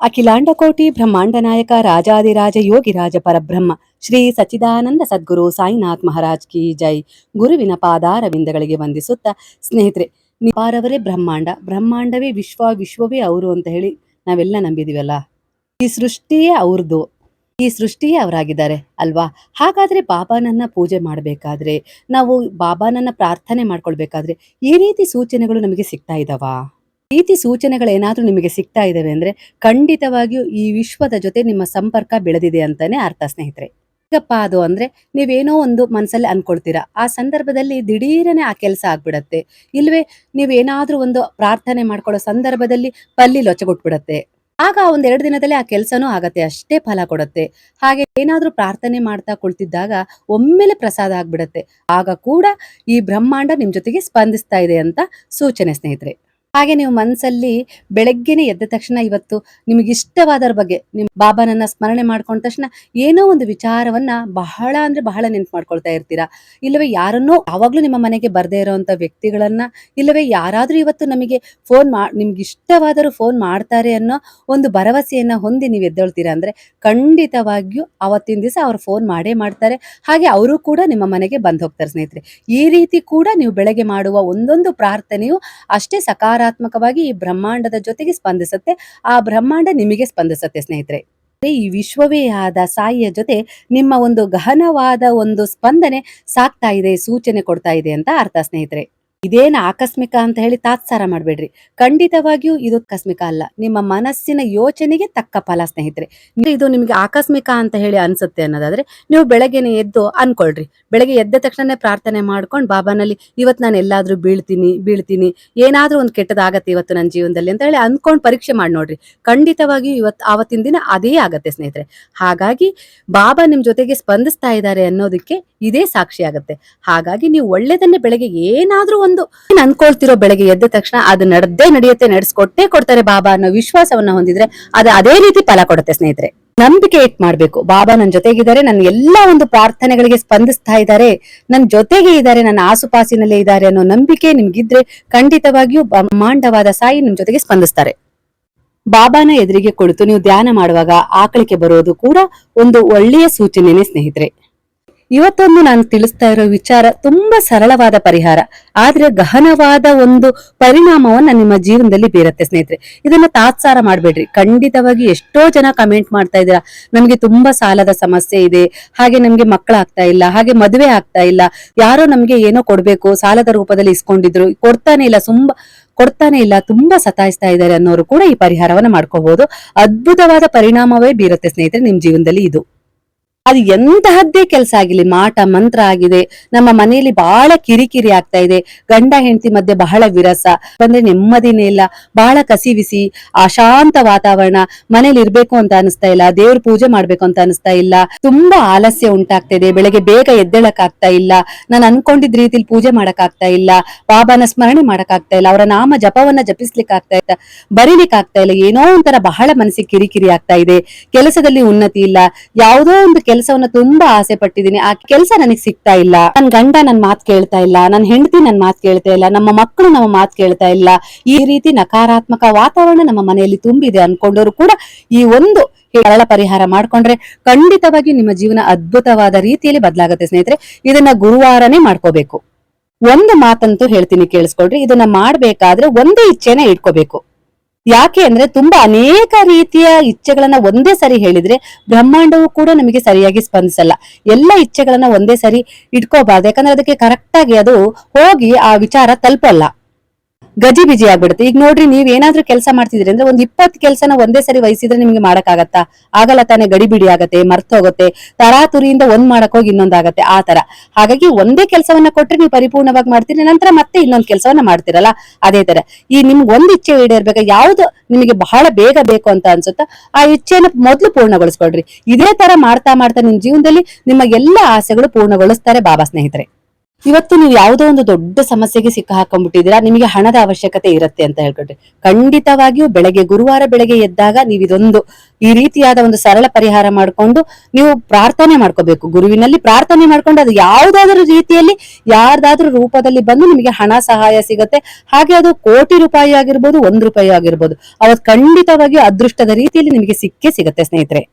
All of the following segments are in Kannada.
ಅಖಿಲಾಂಡಕೋಟಿ ಬ್ರಹ್ಮಾಂಡ ನಾಯಕ ರಾಜಾದಿರಾಜ ಯೋಗಿರಾಜ ಪರಬ್ರಹ್ಮ, ಶ್ರೀ ಸಚ್ಚಿದಾನಂದ ಸದ್ಗುರು ಸಾಯಿನಾಥ್ ಮಹಾರಾಜ್ ಕಿ ಜೈ. ಗುರುವಿನ ಪಾದಾರವಿಂದಗಳಿಗೆ ವಂದಿಸುತ್ತಾ ಸ್ನೇಹಿತರೆ, ನಿಪಾರವರೇ ಬ್ರಹ್ಮಾಂಡ. ಬ್ರಹ್ಮಾಂಡವೇ ವಿಶ್ವ, ವಿಶ್ವವೇ ಅವರು ಅಂತ ಹೇಳಿ ನಾವೆಲ್ಲ ನಂಬಿದೀವಲ್ಲ? ಈ ಸೃಷ್ಟಿಯೇ ಅವ್ರದ್ದು ಈ ಸೃಷ್ಟಿಯೇ ಅವರಾಗಿದ್ದಾರೆ ಅಲ್ವಾ? ಹಾಗಾದ್ರೆ ಬಾಬಾನನ್ನ ಪೂಜೆ ಮಾಡಬೇಕಾದ್ರೆ, ನಾವು ಬಾಬಾನನ್ನ ಪ್ರಾರ್ಥನೆ ಮಾಡ್ಕೊಳ್ಬೇಕಾದ್ರೆ ಈ ರೀತಿ ಸೂಚನೆಗಳು ನಮಗೆ ಸಿಗ್ತಾ ಇದಾವಾ? ಈ ರೀತಿ ಸೂಚನೆಗಳೇನಾದ್ರೂ ನಿಮಗೆ ಸಿಗ್ತಾ ಇದ್ದಾವೆ ಅಂದರೆ ಖಂಡಿತವಾಗಿಯೂ ಈ ವಿಶ್ವದ ಜೊತೆ ನಿಮ್ಮ ಸಂಪರ್ಕ ಬೆಳೆದಿದೆ ಅಂತಾನೆ ಅರ್ಥ, ಸ್ನೇಹಿತರೆ. ಹೇಗಪ್ಪ ಅದು ಅಂದ್ರೆ ನೀವೇನೋ ಒಂದು ಮನಸ್ಸಲ್ಲಿ ಅನ್ಕೊಳ್ತೀರಾ, ಆ ಸಂದರ್ಭದಲ್ಲಿ ದಿಢೀರನೆ ಆ ಕೆಲಸ ಆಗ್ಬಿಡತ್ತೆ, ಇಲ್ವೇ ನೀವೇನಾದ್ರೂ ಒಂದು ಪ್ರಾರ್ಥನೆ ಮಾಡ್ಕೊಳ್ಳೋ ಸಂದರ್ಭದಲ್ಲಿ ಪಲ್ಲಿ ಲೊಚಗೊಟ್ಬಿಡತ್ತೆ ಆಗ ಒಂದ್ ಎರಡು ದಿನದಲ್ಲಿ ಆ ಕೆಲಸನೂ ಆಗತ್ತೆ, ಅಷ್ಟೇ ಫಲ ಕೊಡುತ್ತೆ. ಹಾಗೆ ಏನಾದ್ರೂ ಪ್ರಾರ್ಥನೆ ಮಾಡ್ತಾ ಕುಳಿತಿದ್ದಾಗ ಒಮ್ಮೆಲೆ ಪ್ರಸಾದ ಆಗ್ಬಿಡತ್ತೆ. ಆಗ ಕೂಡ ಈ ಬ್ರಹ್ಮಾಂಡ ನಿಮ್ ಜೊತೆಗೆ ಸ್ಪಂದಿಸ್ತಾ ಇದೆ ಅಂತ ಸೂಚನೆ, ಸ್ನೇಹಿತರೆ. ಹಾಗೆ ನೀವು ಮನಸ್ಸಲ್ಲಿ ಬೆಳಗ್ಗೆನೆ ಎದ್ದ ತಕ್ಷಣ ಇವತ್ತು ನಿಮಗೆ ಇಷ್ಟವಾದರ ಬಗ್ಗೆ ನಿಮ್ ಬಾಬಾನನ್ನ ಸ್ಮರಣೆ ಮಾಡ್ಕೊಂಡ ತಕ್ಷಣ ಏನೋ ಒಂದು ವಿಚಾರವನ್ನ ಬಹಳ ಅಂದ್ರೆ ಬಹಳ ನೆನ್ಪು ಮಾಡ್ಕೊಳ್ತಾ ಇರ್ತೀರಾ? ಇಲ್ಲವೇ ಯಾರನ್ನೋ ಯಾವಾಗ್ಲೂ ನಿಮ್ಮ ಮನೆಗೆ ಬರ್ದೇ ಇರೋಂತ ವ್ಯಕ್ತಿಗಳನ್ನ ಇಲ್ಲವೇ ಯಾರಾದ್ರೂ ಇವತ್ತು ನಮಗೆ ಫೋನ್ ಮಾ ನಿಮ್ಗೆ ಇಷ್ಟವಾದರೂ ಫೋನ್ ಮಾಡ್ತಾರೆ ಅನ್ನೋ ಒಂದು ಭರವಸೆಯನ್ನ ಹೊಂದಿ ನೀವು ಎದ್ದೇಳ್ತೀರಾ ಅಂದ್ರೆ ಖಂಡಿತವಾಗಿಯೂ ಅವತ್ತಿನ ದಿವಸ ಅವ್ರು ಫೋನ್ ಮಾಡೇ ಮಾಡ್ತಾರೆ. ಹಾಗೆ ಅವರು ಕೂಡ ನಿಮ್ಮ ಮನೆಗೆ ಬಂದ್ ಹೋಗ್ತಾರೆ ಸ್ನೇಹಿತರೆ. ಈ ರೀತಿ ಕೂಡ ನೀವು ಬೆಳಗ್ಗೆ ಮಾಡುವ ಒಂದೊಂದು ಪ್ರಾರ್ಥನೆಯು ಅಷ್ಟೇ ಸಕಾರಾತ್ಮಕವಾಗಿ ಈ ಬ್ರಹ್ಮಾಂಡದ ಜೊತೆಗೆ ಸ್ಪಂದಿಸುತ್ತೆ. ಆ ಬ್ರಹ್ಮಾಂಡ ನಿಮಗೆ ಸ್ಪಂದಿಸುತ್ತೆ ಸ್ನೇಹಿತರೆ. ಈ ವಿಶ್ವವೇ ಆದ ಸಾಯಿಯ ಜೊತೆ ನಿಮ್ಮ ಒಂದು ಗಹನವಾದ ಒಂದು ಸ್ಪಂದನೆ ಸಾಕ್ತಾ ಇದೆ, ಸೂಚನೆ ಕೊಡ್ತಾ ಇದೆ ಅಂತ ಅರ್ಥ ಸ್ನೇಹಿತರೆ. ಇದೇನು ಆಕಸ್ಮಿಕ ಅಂತ ಹೇಳಿ ತಾತ್ಸಾರ ಮಾಡಬೇಡ್ರಿ. ಖಂಡಿತವಾಗಿಯೂ ಇದು ಆಕಸ್ಮಿಕ ಅಲ್ಲ. ನಿಮ್ಮ ಮನಸ್ಸಿನ ಯೋಚನೆಗೆ ತಕ್ಕ ಫಲ, ಸ್ನೇಹಿತರೆ. ಇದು ನಿಮಗೆ ಆಕಸ್ಮಿಕ ಅಂತ ಹೇಳಿ ಅನ್ಸುತ್ತೆ ಅನ್ನೋದಾದ್ರೆ ನೀವು ಬೆಳಗ್ಗೆನೆ ಎದ್ದು ಅನ್ಕೊಳ್ರಿ. ಬೆಳಗ್ಗೆ ಎದ್ದ ತಕ್ಷಣ ಪ್ರಾರ್ಥನೆ ಮಾಡ್ಕೊಂಡು ಬಾಬಾನಲ್ಲಿ ಇವತ್ತು ನಾನು ಎಲ್ಲಾದ್ರೂ ಬೀಳ್ತೀನಿ ಬೀಳ್ತೀನಿ, ಏನಾದ್ರೂ ಒಂದು ಕೆಟ್ಟದಾಗತ್ತೆ ಇವತ್ತು ನನ್ನ ಜೀವನದಲ್ಲಿ ಅಂತ ಹೇಳಿ ಅನ್ಕೊಂಡ್ ಪರೀಕ್ಷೆ ಮಾಡಿ ನೋಡ್ರಿ. ಖಂಡಿತವಾಗಿಯೂ ಇವತ್ತು, ಆವತ್ತಿನ ದಿನ ಅದೇ ಆಗತ್ತೆ, ಸ್ನೇಹಿತರೆ. ಹಾಗಾಗಿ ಬಾಬಾ ನಿಮ್ಮ ಜೊತೆಗೆ ಸ್ಪಂದಿಸ್ತಾ ಇದ್ದಾರೆ ಅನ್ನೋದಕ್ಕೆ ಇದೇ ಸಾಕ್ಷಿ ಆಗುತ್ತೆ. ಹಾಗಾಗಿ ನೀವು ಒಳ್ಳೇದನ್ನೇ ಬೆಳಗ್ಗೆ ಏನಾದ್ರೂ ಒಂದು ಏನ್ ಅನ್ಕೊಳ್ತಿರೋ ಬೆಳಗ್ಗೆ ಎದ್ದ ತಕ್ಷಣ ಅದು ನಡೆದೇ ನಡೆಯುತ್ತೆ, ನಡೆಸ್ಕೊಟ್ಟೇ ಕೊಡ್ತಾರೆ ಬಾಬಾ ಅನ್ನೋ ವಿಶ್ವಾಸವನ್ನ ಹೊಂದಿದ್ರೆ ಅದು ಅದೇ ರೀತಿ ಫಲ ಕೊಡುತ್ತೆ ಸ್ನೇಹಿತರೆ. ನಂಬಿಕೆ ಇಟ್ ಮಾಡ್ಬೇಕು. ಬಾಬಾ ನನ್ನ ಜೊತೆಗಿದ್ದಾರೆ ನನ್ನ ಎಲ್ಲಾ ಒಂದು ಪ್ರಾರ್ಥನೆಗಳಿಗೆ ಸ್ಪಂದಿಸ್ತಾ ಇದ್ದಾರೆ ನನ್ನ ಜೊತೆಗೆ ಇದ್ದಾರೆ, ನನ್ನ ಆಸುಪಾಸಿನಲ್ಲೇ ಇದ್ದಾರೆ ಅನ್ನೋ ನಂಬಿಕೆ ನಿಮ್ಗಿದ್ರೆ ಖಂಡಿತವಾಗಿಯೂ ಬ್ರಹ್ಮಾಂಡವಾದ ಸಾಯಿ ನಿಮ್ ಜೊತೆಗೆ ಸ್ಪಂದಿಸ್ತಾರೆ. ಬಾಬಾನ ಎದುರಿಗೆ ಕುಳಿತು ನೀವು ಧ್ಯಾನ ಮಾಡುವಾಗ ಆಕಳಿಕೆ ಬರೋದು ಕೂಡ ಒಂದು ಒಳ್ಳೆಯ ಸೂಚನೆನೆ ಸ್ನೇಹಿತರೆ. ಇವತ್ತೊಂದು ನಾನು ತಿಳಿಸ್ತಾ ಇರೋ ವಿಚಾರ ತುಂಬಾ ಸರಳವಾದ ಪರಿಹಾರ. ಆದ್ರೆ ಗಹನವಾದ ಒಂದು ಪರಿಣಾಮವನ್ನ ನಿಮ್ಮ ಜೀವನದಲ್ಲಿ ಬೀರತ್ತೆ ಸ್ನೇಹಿತರೆ. ಇದನ್ನ ತಾತ್ಸಾರ ಮಾಡಬೇಡ್ರಿ. ಖಂಡಿತವಾಗಿ ಎಷ್ಟೋ ಜನ ಕಮೆಂಟ್ ಮಾಡ್ತಾ ಇದ್ದೀರಾ. ನಮ್ಗೆ ತುಂಬಾ ಸಾಲದ ಸಮಸ್ಯೆ ಇದೆ. ಹಾಗೆ ನಮ್ಗೆ ಮಕ್ಕಳಾಗ್ತಾ ಇಲ್ಲ. ಹಾಗೆ ಮದುವೆ ಆಗ್ತಾ ಇಲ್ಲ. ಯಾರೋ ನಮ್ಗೆ ಏನೋ ಕೊಡ್ಬೇಕು, ಸಾಲದ ರೂಪದಲ್ಲಿ ಇಸ್ಕೊಂಡಿದ್ರು. ಕೊಡ್ತಾನೆ ಇಲ್ಲ. ತುಂಬಾ ಕೊಡ್ತಾನೆ ಇಲ್ಲ. ತುಂಬಾ ಸತಾಯಿಸ್ತಾ ಇದ್ದಾರೆ ಅನ್ನೋರು ಕೂಡ ಈ ಪರಿಹಾರವನ್ನ ಮಾಡ್ಕೋಬಹುದು ಅದ್ಭುತವಾದ ಪರಿಣಾಮವೇ ಬೀರುತ್ತೆ ಸ್ನೇಹಿತರೆ ನಿಮ್ ಜೀವನದಲ್ಲಿ ಇದು. ಅದು ಎಂತಹದ್ದೇ ಕೆಲಸ ಆಗಿಲಿ ಮಾಟ ಮಂತ್ರ ಆಗಿದೆ. ನಮ್ಮ ಮನೆಯಲ್ಲಿ ಬಹಳ ಕಿರಿಕಿರಿ ಆಗ್ತಾ ಇದೆ. ಗಂಡ ಹೆಂಡತಿ ಮಧ್ಯೆ ಬಹಳ ವಿರಸ. ಬಂದ್ರೆ ನೆಮ್ಮದಿನೇ ಇಲ್ಲ. ಬಹಳ ಕಸಿವಿಸಿ ಅಶಾಂತ ವಾತಾವರಣ, ಮನೇಲಿ ಇರ್ಬೇಕು ಅಂತ ಅನಿಸ್ತಾ ಇಲ್ಲ. ದೇವ್ರ ಪೂಜೆ ಮಾಡ್ಬೇಕು ಅಂತ ಅನಿಸ್ತಾ ಇಲ್ಲ. ತುಂಬಾ ಆಲಸ್ಯ ಉಂಟಾಗ್ತಾ ಇದೆ. ಬೆಳಗ್ಗೆ ಬೇಗ ಎದ್ದೇಳಕ್ ಆಗ್ತಾ ಇಲ್ಲ. ನಾನು ಅನ್ಕೊಂಡಿದ್ ರೀತಿಲಿ ಪೂಜೆ ಮಾಡಕ್ ಆಗ್ತಾ ಇಲ್ಲ. ಬಾಬಾನ ಸ್ಮರಣೆ ಮಾಡಕ್ ಆಗ್ತಾ ಇಲ್ಲ. ಅವರ ನಾಮ ಜಪವನ್ನ ಜಪಿಸ್ಲಿಕ್ಕೆ ಆಗ್ತಾ ಇಲ್ಲ. ಬರೀಲಿಕ್ಕೆ ಆಗ್ತಾ ಇಲ್ಲ. ಏನೋ ಒಂಥರ ಬಹಳ ಮನಸ್ಸಿಗೆ ಕಿರಿಕಿರಿ ಆಗ್ತಾ ಇದೆ. ಕೆಲಸದಲ್ಲಿ ಉನ್ನತಿ ಇಲ್ಲ. ಯಾವುದೋ ಒಂದು ಕೆಲಸವನ್ನ ತುಂಬಾ ಆಸೆ ಪಟ್ಟಿದ್ದೀನಿ. ಆ ಕೆಲಸ ನನಗೆ ಸಿಗ್ತಾ ಇಲ್ಲ. ನನ್ ಗಂಡ ನನ್ ಮಾತ್ ಕೇಳ್ತಾ ಇಲ್ಲ. ನನ್ ಹೆಂಡತಿ ನನ್ ಮಾತ್ ಕೇಳ್ತಾ ಇಲ್ಲ. ನಮ್ಮ ಮಕ್ಕಳು ನಮ್ಮ ಮಾತ್ ಕೇಳ್ತಾ ಇಲ್ಲ. ಈ ರೀತಿ ನಕಾರಾತ್ಮಕ ವಾತಾವರಣ ನಮ್ಮ ಮನೆಯಲ್ಲಿ ತುಂಬಿದೆ ಅನ್ಕೊಂಡವರು ಕೂಡ ಈ ಒಂದು ಸರಳ ಪರಿಹಾರ ಮಾಡ್ಕೊಂಡ್ರೆ ಖಂಡಿತವಾಗಿ ನಿಮ್ಮ ಜೀವನ ಅದ್ಭುತವಾದ ರೀತಿಯಲ್ಲಿ ಬದಲಾಗುತ್ತೆ ಸ್ನೇಹಿತರೆ. ಇದನ್ನ ಗುರುವಾರನೇ ಮಾಡ್ಕೋಬೇಕು. ಒಂದು ಮಾತಂತೂ ಹೇಳ್ತೀನಿ ಕೇಳಿಸ್ಕೊಳ್ರಿ. ಇದನ್ನ ಮಾಡ್ಬೇಕಾದ್ರೆ ಒಂದೇ ಇಚ್ಛೆನ ಇಟ್ಕೋಬೇಕು. ಯಾಕೆ ಅಂದ್ರೆ ತುಂಬಾ ಅನೇಕ ರೀತಿಯ ಇಚ್ಛೆಗಳನ್ನ ಒಂದೇ ಸರಿ ಹೇಳಿದ್ರೆ ಬ್ರಹ್ಮಾಂಡವು ಕೂಡ ನಮಗೆ ಸರಿಯಾಗಿ ಸ್ಪಂದಿಸಲ್ಲ. ಎಲ್ಲ ಇಚ್ಛೆಗಳನ್ನ ಒಂದೇ ಸರಿ ಇಟ್ಕೋಬಾರ್ದು. ಯಾಕಂದ್ರೆ ಅದಕ್ಕೆ ಕರೆಕ್ಟ್ ಆಗಿ ಅದು ಹೋಗಿ ಆ ವಿಚಾರ ತಲುಪಲ್ಲ. ಗಜಿ ಬಿಜಿ ಆಗ್ಬಿಡುತ್ತೆ. ಈಗ ನೋಡ್ರಿ, ನೀವ್ ಏನಾದ್ರೂ ಕೆಲಸ ಮಾಡ್ತಿದ್ರಿ ಅಂದ್ರೆ ಒಂದ್ ಇಪ್ಪತ್ ಕೆಲಸನ ಒಂದೇ ಸರಿ ವಹಿಸಿದ್ರೆ ನಿಮ್ಗೆ ಮಾಡಕ್ಕಾಗತ್ತಾ? ಆಗಲ್ಲ ತಾನೇ ಗಡಿ ಬಿಡಿ ಆಗತ್ತೆ, ಮರ್ತ ಹೋಗುತ್ತೆ. ತರಾತುರಿಯಿಂದ ಒಂದ್ ಮಾಡಕ್ ಹೋಗಿ ಇನ್ನೊಂದಾಗತ್ತೆ ಆ ತರ ಹಾಗಾಗಿ ಒಂದೇ ಕೆಲಸವನ್ನ ಕೊಟ್ರೆ ನೀವು ಪರಿಪೂರ್ಣವಾಗಿ ಮಾಡ್ತೀರಿ, ನಂತರ ಮತ್ತೆ ಇನ್ನೊಂದ್ ಕೆಲಸವನ್ನ ಮಾಡ್ತಿರಲ್ಲ? ಅದೇ ತರ ಈ ನಿಮ್ಗೆ ಒಂದ್ ಇಚ್ಛೆ ಈಡೇರ್ಬೇಕು? ಯಾವ್ದು ನಿಮಗೆ ಬಹಳ ಬೇಗ ಬೇಕು ಅಂತ ಅನ್ಸುತ್ತಾ? ಆ ಇಚ್ಛೆನ ಮೊದ್ಲು ಪೂರ್ಣಗೊಳಿಸ್ಕೊಳ್ರಿ. ಇದೇ ತರ ಮಾಡ್ತಾ ಮಾಡ್ತಾ ನಿಮ್ ಜೀವನದಲ್ಲಿ ನಿಮ್ಮ ಎಲ್ಲಾ ಆಸೆಗಳು ಪೂರ್ಣಗೊಳಿಸ್ತಾರೆ, ಬಾಬಾ ಸ್ನೇಹಿತರೆ. ಇವತ್ತು ನೀವು ಯಾವುದೋ ಒಂದು ದೊಡ್ಡ ಸಮಸ್ಯೆಗೆ ಸಿಕ್ಕ ಹಾಕೊಂಡ್ಬಿಟ್ಟಿದ್ದೀರಾ, ನಿಮಗೆ ಹಣದ ಅವಶ್ಯಕತೆ ಇರುತ್ತೆ ಅಂತ ಹೇಳ್ಕೊಂಡ್ರೆ. ಖಂಡಿತವಾಗಿಯೂ ಬೆಳಗ್ಗೆ, ಗುರುವಾರ ಬೆಳಗ್ಗೆ ಎದ್ದಾಗ ನೀವು ಇದೊಂದು ಈ ರೀತಿಯಾದ ಒಂದು ಸರಳ ಪರಿಹಾರ ಮಾಡಿಕೊಂಡು ನೀವು ಪ್ರಾರ್ಥನೆ ಮಾಡ್ಕೋಬೇಕು. ಗುರುವಿನಲ್ಲಿ ಪ್ರಾರ್ಥನೆ ಮಾಡ್ಕೊಂಡು ಅದು ಯಾವುದಾದ್ರೂ ರೀತಿಯಲ್ಲಿ ಯಾರ್ದಾದ್ರೂ ರೂಪದಲ್ಲಿ ಬಂದು ನಿಮಗೆ ಹಣ ಸಹಾಯ ಸಿಗುತ್ತೆ. ಹಾಗೆ ಅದು ಕೋಟಿ ರೂಪಾಯಿ ಆಗಿರ್ಬೋದು, ಒಂದ್ ರೂಪಾಯಿ ಆಗಿರ್ಬೋದು. ಅವತ್ತು ಖಂಡಿತವಾಗಿಯೂ ಅದೃಷ್ಟದ ರೀತಿಯಲ್ಲಿ ನಿಮಗೆ ಸಿಕ್ಕೇ ಸಿಗುತ್ತೆ ಸ್ನೇಹಿತರೆ.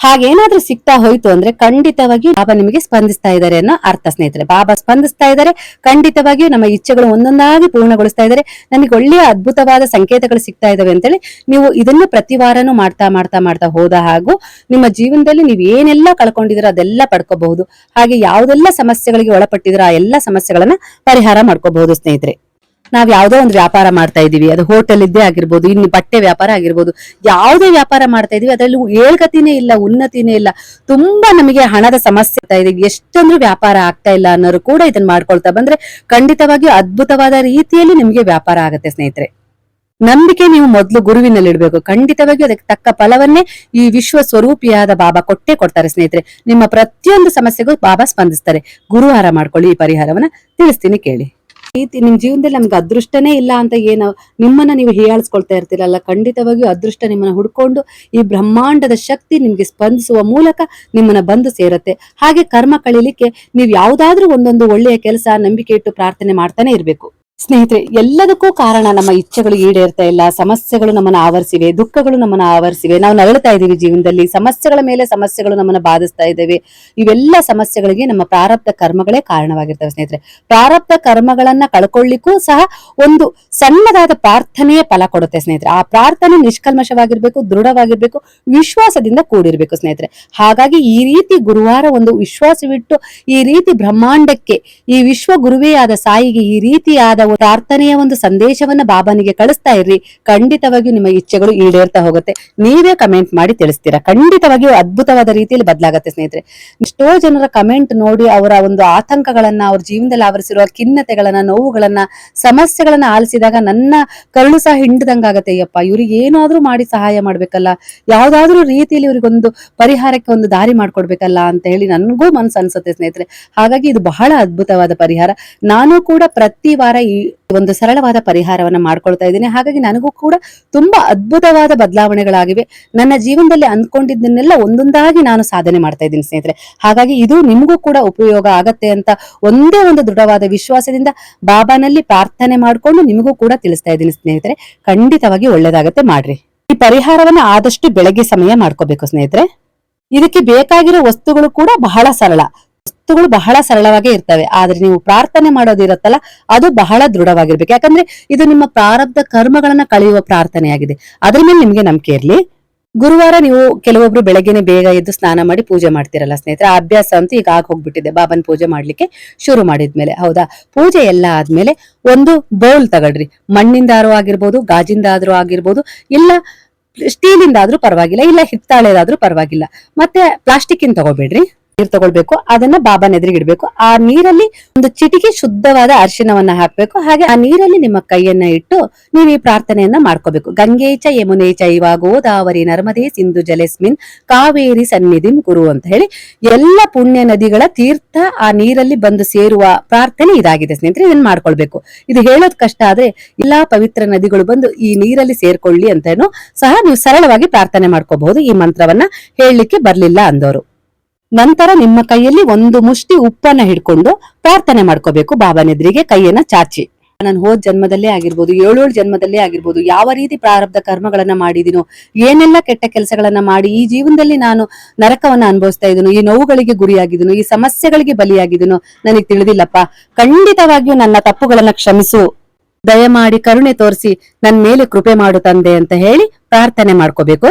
ಹಾಗೇನಾದ್ರೂ ಸಿಗ್ತಾ ಹೋಯ್ತು ಅಂದ್ರೆ ಖಂಡಿತವಾಗಿಯೂ ಬಾಬಾ ನಿಮಗೆ ಸ್ಪಂದಿಸ್ತಾ ಇದ್ದಾರೆ ಅನ್ನೋ ಅರ್ಥ, ಸ್ನೇಹಿತರೆ. ಬಾಬಾ ಸ್ಪಂದಿಸ್ತಾ ಇದ್ದಾರೆ, ಖಂಡಿತವಾಗಿಯೂ ನಮ್ಮ ಇಚ್ಛೆಗಳು ಒಂದೊಂದಾಗಿ ಪೂರ್ಣಗೊಳಿಸ್ತಾ ಇದ್ದಾರೆ. ನಮಗೆ ಒಳ್ಳೆಯ ಅದ್ಭುತವಾದ ಸಂಕೇತಗಳು ಸಿಗ್ತಾ ಇದಾವೆ ಅಂತೇಳಿ ನೀವು ಇದನ್ನು ಪ್ರತಿ ವಾರನೂ ಮಾಡ್ತಾ ಮಾಡ್ತಾ ಮಾಡ್ತಾ ಹೋದ ಹಾಗೂ ನಿಮ್ಮ ಜೀವನದಲ್ಲಿ ನೀವು ಏನೆಲ್ಲ ಕಳ್ಕೊಂಡಿದ್ರೆ ಅದೆಲ್ಲ ಪಡ್ಕೋಬಹುದು. ಹಾಗೆ ಯಾವುದೆಲ್ಲ ಸಮಸ್ಯೆಗಳಿಗೆ ಒಳಪಟ್ಟಿದ್ರೆ ಆ ಎಲ್ಲ ಸಮಸ್ಯೆಗಳನ್ನ ಪರಿಹಾರ ಮಾಡ್ಕೋಬಹುದು, ಸ್ನೇಹಿತರೆ. ನಾವ್ ಯಾವ್ದೋ ಒಂದು ವ್ಯಾಪಾರ ಮಾಡ್ತಾ ಇದೀವಿ. ಅದು ಹೋಟೆಲ್ ಇದ್ದೇ ಆಗಿರ್ಬೋದು, ಇನ್ನು ಬಟ್ಟೆ ವ್ಯಾಪಾರ ಆಗಿರ್ಬೋದು, ಯಾವುದೇ ವ್ಯಾಪಾರ ಮಾಡ್ತಾ ಇದೀವಿ. ಅದರಲ್ಲಿ ಏಳ್ಗತಿನೇ ಇಲ್ಲ, ಉನ್ನತಿನೇ ಇಲ್ಲ. ತುಂಬಾ ನಮಗೆ ಹಣದ ಸಮಸ್ಯೆ ಆಗ್ತಾ ಇದೆ. ಎಷ್ಟೊಂದು ವ್ಯಾಪಾರ ಆಗ್ತಾ ಇಲ್ಲ ಅನ್ನೋರು ಕೂಡ ಇದನ್ನ ಮಾಡ್ಕೊಳ್ತಾ ಬಂದ್ರೆ ಖಂಡಿತವಾಗಿ ಅದ್ಭುತವಾದ ರೀತಿಯಲ್ಲಿ ನಿಮ್ಗೆ ವ್ಯಾಪಾರ ಆಗತ್ತೆ ಸ್ನೇಹಿತರೆ. ನಂಬಿಕೆ ನೀವು ಮೊದಲು ಗುರುವಿನಲ್ಲಿ ಇಡಬೇಕು ಖಂಡಿತವಾಗಿ ಅದಕ್ಕೆ ತಕ್ಕ ಫಲವನ್ನೇ ಈ ವಿಶ್ವ ಸ್ವರೂಪಿಯಾದ ಬಾಬಾ ಕೊಟ್ಟೆ ಕೊಡ್ತಾರೆ ಸ್ನೇಹಿತರೆ. ನಿಮ್ಮ ಪ್ರತಿಯೊಂದು ಸಮಸ್ಯೆಗೂ ಬಾಬಾ ಸ್ಪಂದಿಸ್ತಾರೆ. ಗುರುವಾರ ಮಾಡ್ಕೊಳ್ಳಿ ಈ ಪರಿಹಾರವನ್ನ ತಿಳಿಸ್ತೀನಿ ಕೇಳಿ. ರೀತಿ ನಿಮ್ ಜೀವನದಲ್ಲಿ ನಮ್ಗೆ ಅದೃಷ್ಟನೇ ಇಲ್ಲ ಅಂತ ಏನು, ನಿಮ್ಮನ್ನ ನೀವು ಹೀಯಾಳಿಸ್ಕೊಳ್ತಾ ಇರ್ತೀರಲ್ಲ, ಖಂಡಿತವಾಗಿಯೂ ಅದೃಷ್ಟ ನಿಮ್ಮನ್ನ ಹುಡ್ಕೊಂಡು ಈ ಬ್ರಹ್ಮಾಂಡದ ಶಕ್ತಿ ನಿಮ್ಗೆ ಸ್ಪಂದಿಸುವ ಮೂಲಕ ನಿಮ್ಮನ್ನ ಬಂದು ಸೇರತ್ತೆ. ಹಾಗೆ ಕರ್ಮ ಕಳೀಲಿಕ್ಕೆ ನೀವು ಯಾವ್ದಾದ್ರೂ ಒಂದೊಂದು ಒಳ್ಳೆಯ ಕೆಲಸ, ನಂಬಿಕೆ ಇಟ್ಟು ಪ್ರಾರ್ಥನೆ ಮಾಡ್ತಾನೆ ಇರ್ಬೇಕು. ಸ್ನೇಹಿತರೆ, ಎಲ್ಲದಕ್ಕೂ ಕಾರಣ ನಮ್ಮ ಇಚ್ಛೆಗಳು ಈಡೇರ್ತಾ ಇಲ್ಲ, ಸಮಸ್ಯೆಗಳು ನಮ್ಮನ್ನ ಆವರಿಸಿವೆ, ದುಃಖಗಳು ನಮ್ಮನ್ನ ಆವರಿಸಿವೆ. ನಾವು ನರಳುತ್ತಾ ಇದ್ದೀವಿ ಜೀವನದಲ್ಲಿ, ಸಮಸ್ಯೆಗಳ ಮೇಲೆ ಸಮಸ್ಯೆಗಳು ನಮ್ಮನ್ನ ಬಾಧಿಸ್ತಾ ಇದ್ದೇವೆ. ಇವೆಲ್ಲ ಸಮಸ್ಯೆಗಳಿಗೆ ನಮ್ಮ ಪ್ರಾರಬ್ಧ ಕರ್ಮಗಳೇ ಕಾರಣವಾಗಿರ್ತವೆ ಸ್ನೇಹಿತರೆ. ಪ್ರಾರಬ್ಧ ಕರ್ಮಗಳನ್ನ ಕಳ್ಕೊಳ್ಳಿಕ್ಕೂ ಸಹ ಒಂದು ಸಣ್ಣದಾದ ಪ್ರಾರ್ಥನೆಯೇ ಫಲ ಕೊಡುತ್ತೆ ಸ್ನೇಹಿತರೆ. ಆ ಪ್ರಾರ್ಥನೆ ನಿಷ್ಕಲ್ಮಶವಾಗಿರ್ಬೇಕು, ದೃಢವಾಗಿರ್ಬೇಕು, ವಿಶ್ವಾಸದಿಂದ ಕೂಡಿರ್ಬೇಕು ಸ್ನೇಹಿತರೆ. ಹಾಗಾಗಿ ಈ ರೀತಿ ಗುರುವಾರ ಒಂದು ವಿಶ್ವಾಸವಿಟ್ಟು, ಈ ರೀತಿ ಬ್ರಹ್ಮಾಂಡಕ್ಕೆ, ಈ ವಿಶ್ವ ಗುರುವೇ ಆದ ಸಾಯಿಗೆ ಈ ರೀತಿಯಾದ ಪ್ರಾರ್ಥನೆಯ ಒಂದು ಸಂದೇಶವನ್ನ ಬಾಬಾನಿಗೆ ಕಳಿಸ್ತಾ ಇರ್ರಿ. ಖಂಡಿತವಾಗಿಯೂ ನಿಮ್ಮ ಇಚ್ಛೆಗಳು ಈಡೇರ್ತಾ ಹೋಗುತ್ತೆ. ನೀವೇ ಕಮೆಂಟ್ ಮಾಡಿ ತಿಳಿಸ್ತೀರಾ? ಖಂಡಿತವಾಗಿಯೂ ಅದ್ಭುತವಾದ ರೀತಿಯಲ್ಲಿ ಬದಲಾಗುತ್ತೆ ಸ್ನೇಹಿತರೆ. ಎಷ್ಟೋ ಜನರ ಕಮೆಂಟ್ ನೋಡಿ ಅವರ ಒಂದು ಆತಂಕಗಳನ್ನ, ಅವ್ರ ಜೀವನದಲ್ಲಿ ಆವರಿಸಿರುವ ಖಿನ್ನತೆಗಳನ್ನ, ನೋವುಗಳನ್ನ, ಸಮಸ್ಯೆಗಳನ್ನ ಆಲಿಸಿದಾಗ ನನ್ನ ಕರುಳು ಸಹ ಹಿಂಡದಂಗಾಗತ್ತೆ ಅಯ್ಯಪ್ಪ, ಇವ್ರಿಗೆ ಏನಾದ್ರೂ ಮಾಡಿ ಸಹಾಯ ಮಾಡ್ಬೇಕಲ್ಲ? ಯಾವ್ದಾದ್ರೂ ರೀತಿಯಲ್ಲಿ ಇವ್ರಿಗೊಂದು ಪರಿಹಾರಕ್ಕೆ ಒಂದು ದಾರಿ ಮಾಡ್ಕೊಡ್ಬೇಕಲ್ಲ ಅಂತ ಹೇಳಿ ನನಗೂ ಮನ್ಸು ಅನ್ಸುತ್ತೆ ಸ್ನೇಹಿತರೆ. ಹಾಗಾಗಿ ಇದು ಬಹಳ ಅದ್ಭುತವಾದ ಪರಿಹಾರ. ನಾನು ಕೂಡ ಪ್ರತಿ ವಾರ ಒಂದು ಸರಳವಾದ ಪರಿಹಾರವನ್ನ ಮಾಡ್ಕೊಳ್ತಾ ಇದ್ದೀನಿ. ಹಾಗಾಗಿ ನನಗೂ ಕೂಡ ತುಂಬಾ ಅದ್ಭುತವಾದ ಬದಲಾವಣೆಗಳಾಗಿವೆ. ನನ್ನ ಜೀವನದಲ್ಲಿ ಅಂದ್ಕೊಂಡಿದ್ದನ್ನೆಲ್ಲ ಒಂದೊಂದಾಗಿ ನಾನು ಸಾಧನೆ ಮಾಡ್ತಾ ಇದ್ದೀನಿ ಸ್ನೇಹಿತರೆ. ಹಾಗಾಗಿ ಇದು ನಿಮಗೂ ಕೂಡ ಉಪಯೋಗ ಆಗತ್ತೆ ಅಂತ ಒಂದೇ ಒಂದು ದೃಢವಾದ ವಿಶ್ವಾಸದಿಂದ ಬಾಬಾನಲ್ಲಿ ಪ್ರಾರ್ಥನೆ ಮಾಡ್ಕೊಂಡು ನಿಮಗೂ ಕೂಡ ತಿಳಿಸ್ತಾ ಇದ್ದೀನಿ ಸ್ನೇಹಿತರೆ. ಖಂಡಿತವಾಗಿ ಒಳ್ಳೇದಾಗತ್ತೆ. ಮಾಡ್ರಿ. ಈ ಪರಿಹಾರವನ್ನ ಆದಷ್ಟು ಬೆಳಗ್ಗೆ ಸಮಯ ಮಾಡ್ಕೋಬೇಕು ಸ್ನೇಹಿತರೆ. ಇದಕ್ಕೆ ಬೇಕಾಗಿರೋ ವಸ್ತುಗಳು ಕೂಡ ಬಹಳ ಸರಳ. ವಸ್ತುಗಳು ಬಹಳ ಸರಳವಾಗಿ ಇರ್ತವೆ. ಆದ್ರೆ ನೀವು ಪ್ರಾರ್ಥನೆ ಮಾಡೋದಿರತ್ತಲ್ಲ ಅದು ಬಹಳ ದೃಢವಾಗಿರ್ಬೇಕು. ಯಾಕಂದ್ರೆ ಇದು ನಿಮ್ಮ ಪ್ರಾರಬ್ಧ ಕರ್ಮಗಳನ್ನ ಕಳೆಯುವ ಪ್ರಾರ್ಥನೆಯಾಗಿದೆ. ಅದ್ರ ಮೇಲೆ ನಿಮ್ಗೆ ನಂಬಿಕೆ ಇರ್ಲಿ. ಗುರುವಾರ ನೀವು ಕೆಲವೊಬ್ರು ಬೆಳಗ್ಗೆನೆ ಬೇಗ ಎದ್ದು ಸ್ನಾನ ಮಾಡಿ ಪೂಜೆ ಮಾಡ್ತಿರಲ್ಲ ಸ್ನೇಹಿತರೆ. ಆ ಅಭ್ಯಾಸ ಅಂತೂ ಈಗ ಆಗ ಹೋಗ್ಬಿಟ್ಟಿದೆ. ಬಾಬನ್ ಪೂಜೆ ಮಾಡ್ಲಿಕ್ಕೆ ಶುರು ಮಾಡಿದ್ಮೇಲೆ. ಹೌದಾ? ಪೂಜೆ ಎಲ್ಲ ಆದ್ಮೇಲೆ ಒಂದು ಬೌಲ್ ತಗೊಳ್ರಿ. ಮಣ್ಣಿಂದಾದ್ರೂ ಆಗಿರ್ಬೋದು ಗಾಜಿಂದಾದ್ರೂ ಆಗಿರ್ಬೋದು, ಇಲ್ಲ ಸ್ಟೀಲಿಂದ ಆದ್ರೂ ಪರವಾಗಿಲ್ಲ, ಇಲ್ಲ ಹಿತ್ತಾಳೆದಾದ್ರೂ ಪರವಾಗಿಲ್ಲ. ಮತ್ತೆ ಪ್ಲಾಸ್ಟಿಕ್ ಇನ್ ತಗೋಬೇಡ್ರಿ. ನೀರ್ ತಗೊಳ್ಬೇಕು, ಅದನ್ನ ಬಾಬಾನ ಎದುರಿಗೆ ಇಡ್ಬೇಕು. ಆ ನೀರಲ್ಲಿ ಒಂದು ಚಿಟಿಕೆ ಶುದ್ಧವಾದ ಅರಿಶಿನವನ್ನ ಹಾಕ್ಬೇಕು. ಹಾಗೆ ಆ ನೀರಲ್ಲಿ ನಿಮ್ಮ ಕೈಯನ್ನ ಇಟ್ಟು ನೀವು ಈ ಪ್ರಾರ್ಥನೆಯನ್ನ ಮಾಡ್ಕೋಬೇಕು. ಗಂಗೆ ಚ ಯಮುನೆ ಚೈವ ಗೋದಾವರಿ ನರ್ಮದೆ ಸಿಂಧು ಜಲೆಸ್ಮಿನ್ ಕಾವೇರಿ ಸನ್ನಿಧಿಂ ಗುರು ಅಂತ ಹೇಳಿ ಎಲ್ಲ ಪುಣ್ಯ ನದಿಗಳ ತೀರ್ಥ ಆ ನೀರಲ್ಲಿ ಬಂದು ಸೇರುವ ಪ್ರಾರ್ಥನೆ ಇದಾಗಿದೆ ಸ್ನೇಹಿತರೆ. ಇದನ್ನ ಮಾಡ್ಕೊಳ್ಬೇಕು. ಇದು ಹೇಳೋದ್ ಕಷ್ಟ ಆದ್ರೆ ಎಲ್ಲಾ ಪವಿತ್ರ ನದಿಗಳು ಬಂದು ಈ ನೀರಲ್ಲಿ ಸೇರ್ಕೊಳ್ಳಿ ಅಂತೇನು ಸಹ ನೀವು ಸರಳವಾಗಿ ಪ್ರಾರ್ಥನೆ ಮಾಡ್ಕೋಬಹುದು. ಈ ಮಂತ್ರವನ್ನ ಹೇಳಲಿಕ್ಕೆ ಬರ್ಲಿಲ್ಲ ಅಂದವರು ನಂತರ ನಿಮ್ಮ ಕೈಯಲ್ಲಿ ಒಂದು ಮುಷ್ಟಿ ಉಪ್ಪನ್ನ ಹಿಡ್ಕೊಂಡು ಪ್ರಾರ್ಥನೆ ಮಾಡ್ಕೋಬೇಕು ಬಾಬಾನೆದ್ರಿಗೆ ಕೈಯನ್ನ ಚಾಚಿ. ನಾನು ಹೋದ ಜನ್ಮದಲ್ಲೇ ಆಗಿರ್ಬೋದು, ಏಳೇಳು ಜನ್ಮದಲ್ಲೇ ಆಗಿರ್ಬೋದು, ಯಾವ ರೀತಿ ಪ್ರಾರಬ್ಧ ಕರ್ಮಗಳನ್ನ ಮಾಡಿದಿನೋ, ಏನೆಲ್ಲ ಕೆಟ್ಟ ಕೆಲಸಗಳನ್ನ ಮಾಡಿ ಈ ಜೀವನದಲ್ಲಿ ನಾನು ನರಕವನ್ನ ಅನುಭವಿಸ್ತಾ ಇದ್ದೀನೋ ಈ ನೋವುಗಳಿಗೆ ಗುರಿಯಾಗಿದ್ದೀನೋ ಈ ಸಮಸ್ಯೆಗಳಿಗೆ ಬಲಿಯಾಗಿದ್ದೀನೋ ನನಗೆ ತಿಳಿದಿಲ್ಲಪ್ಪ. ಖಂಡಿತವಾಗಿಯೂ ನನ್ನ ತಪ್ಪುಗಳನ್ನ ಕ್ಷಮಿಸು. ದಯಮಾಡಿ ಕರುಣೆ ತೋರಿಸಿ ನನ್ನ ಮೇಲೆ ಕೃಪೆ ಮಾಡು ತಂದೆ ಅಂತ ಹೇಳಿ ಪ್ರಾರ್ಥನೆ ಮಾಡ್ಕೋಬೇಕು.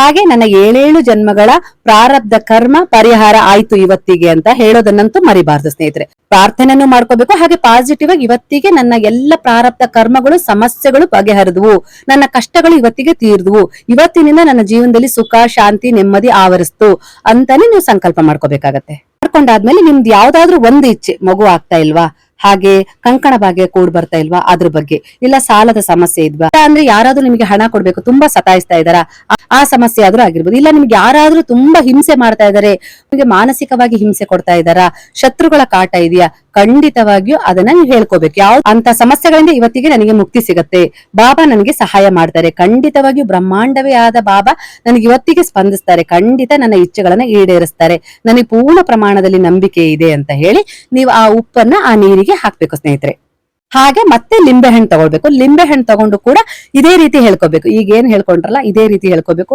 ಹಾಗೆ ನನ್ನ ಏಳೇಳು ಜನ್ಮಗಳ ಪ್ರಾರಬ್ಧ ಕರ್ಮ ಪರಿಹಾರ ಆಯ್ತು ಇವತ್ತಿಗೆ ಅಂತ ಹೇಳೋದನ್ನಂತೂ ಮರಿಬಾರ್ದು ಸ್ನೇಹಿತರೆ. ಪ್ರಾರ್ಥನೆಯನ್ನು ಮಾಡ್ಕೋಬೇಕು, ಹಾಗೆ ಪಾಸಿಟಿವ್ ಆಗಿ ಇವತ್ತಿಗೆ ನನ್ನ ಎಲ್ಲ ಪ್ರಾರಬ್ಧ ಕರ್ಮಗಳು, ಸಮಸ್ಯೆಗಳು ಬಗೆಹರಿದವು. ನನ್ನ ಕಷ್ಟಗಳು ಇವತ್ತಿಗೆ ತೀರ್ದ್ವು. ಇವತ್ತಿನಿಂದ ನನ್ನ ಜೀವನದಲ್ಲಿ ಸುಖ, ಶಾಂತಿ, ನೆಮ್ಮದಿ ಆವರಿಸ್ತು ಅಂತಾನೆ ನೀವು ಸಂಕಲ್ಪ ಮಾಡ್ಕೋಬೇಕಾಗತ್ತೆ. ಮಾಡ್ಕೊಂಡಾದ್ಮೇಲೆ ನಿಮ್ದು ಯಾವ್ದಾದ್ರು ಒಂದು ಇಚ್ಛೆ, ಮಗು ಆಗ್ತಾ ಇಲ್ವಾ? ಹಾಗೆ ಕಂಕಣ ಭಾಗ್ಯ ಕೂಡ್ ಬರ್ತಾ ಇಲ್ವಾ ಅದ್ರ ಬಗ್ಗೆ. ಇಲ್ಲ ಸಾಲದ ಸಮಸ್ಯೆ ಇದ್ವಾ? ಅಂದ್ರೆ ಯಾರಾದ್ರೂ ನಿಮಗೆ ಹಣ ಕೊಡ್ಬೇಕು, ತುಂಬಾ ಸತಾಯಿಸ್ತಾ ಇದಾರ ಆ ಸಮಸ್ಯೆ ಆದ್ರೂ ಆಗಿರ್ಬೋದು. ಇಲ್ಲ ನಿಮ್ಗೆ ಯಾರಾದ್ರೂ ತುಂಬಾ ಹಿಂಸೆ ಮಾಡ್ತಾ ಇದಾರೆ ನಿಮಗೆ ಮಾನಸಿಕವಾಗಿ ಹಿಂಸೆ ಕೊಡ್ತಾ ಇದಾರ ಶತ್ರುಗಳ ಕಾಟ ಇದೆಯಾ? ಖಂಡಿತವಾಗಿಯೂ ಅದನ್ನ ನೀವು ಹೇಳ್ಕೋಬೇಕು. ಯಾವ ಅಂತ ಸಮಸ್ಯೆಗಳಿಂದ ಇವತ್ತಿಗೆ ನನಗೆ ಮುಕ್ತಿ ಸಿಗತ್ತೆ. ಬಾಬಾ ನನಗೆ ಸಹಾಯ ಮಾಡ್ತಾರೆ. ಖಂಡಿತವಾಗಿಯೂ ಬ್ರಹ್ಮಾಂಡವೇ ಆದ ಬಾಬಾ ನನಗೆ ಇವತ್ತಿಗೆ ಸ್ಪಂದಿಸ್ತಾರೆ. ಖಂಡಿತ ನನ್ನ ಇಚ್ಛೆಗಳನ್ನ ಈಡೇರಿಸ್ತಾರೆ. ನನಗೆ ಪೂರ್ಣ ಪ್ರಮಾಣದಲ್ಲಿ ನಂಬಿಕೆ ಇದೆ ಅಂತ ಹೇಳಿ ನೀವು ಆ ಉಪ್ಪನ್ನ ಆ ನೀರಿಗೆ ಹಾಕ್ಬೇಕು ಸ್ನೇಹಿತರೆ. ಹಾಗೆ ಮತ್ತೆ ಲಿಂಬೆ ಹಣ್ಣು ತಗೊಳ್ಬೇಕು. ಲಿಂಬೆ ಹಣ್ಣು ತಗೊಂಡು ಕೂಡ ಇದೇ ರೀತಿ ಹೇಳ್ಕೋಬೇಕು. ಈಗ ಏನ್ ಹೇಳ್ಕೊಂಡ್ರಲ್ಲ, ಇದೇ ರೀತಿ ಹೇಳ್ಕೋಬೇಕು.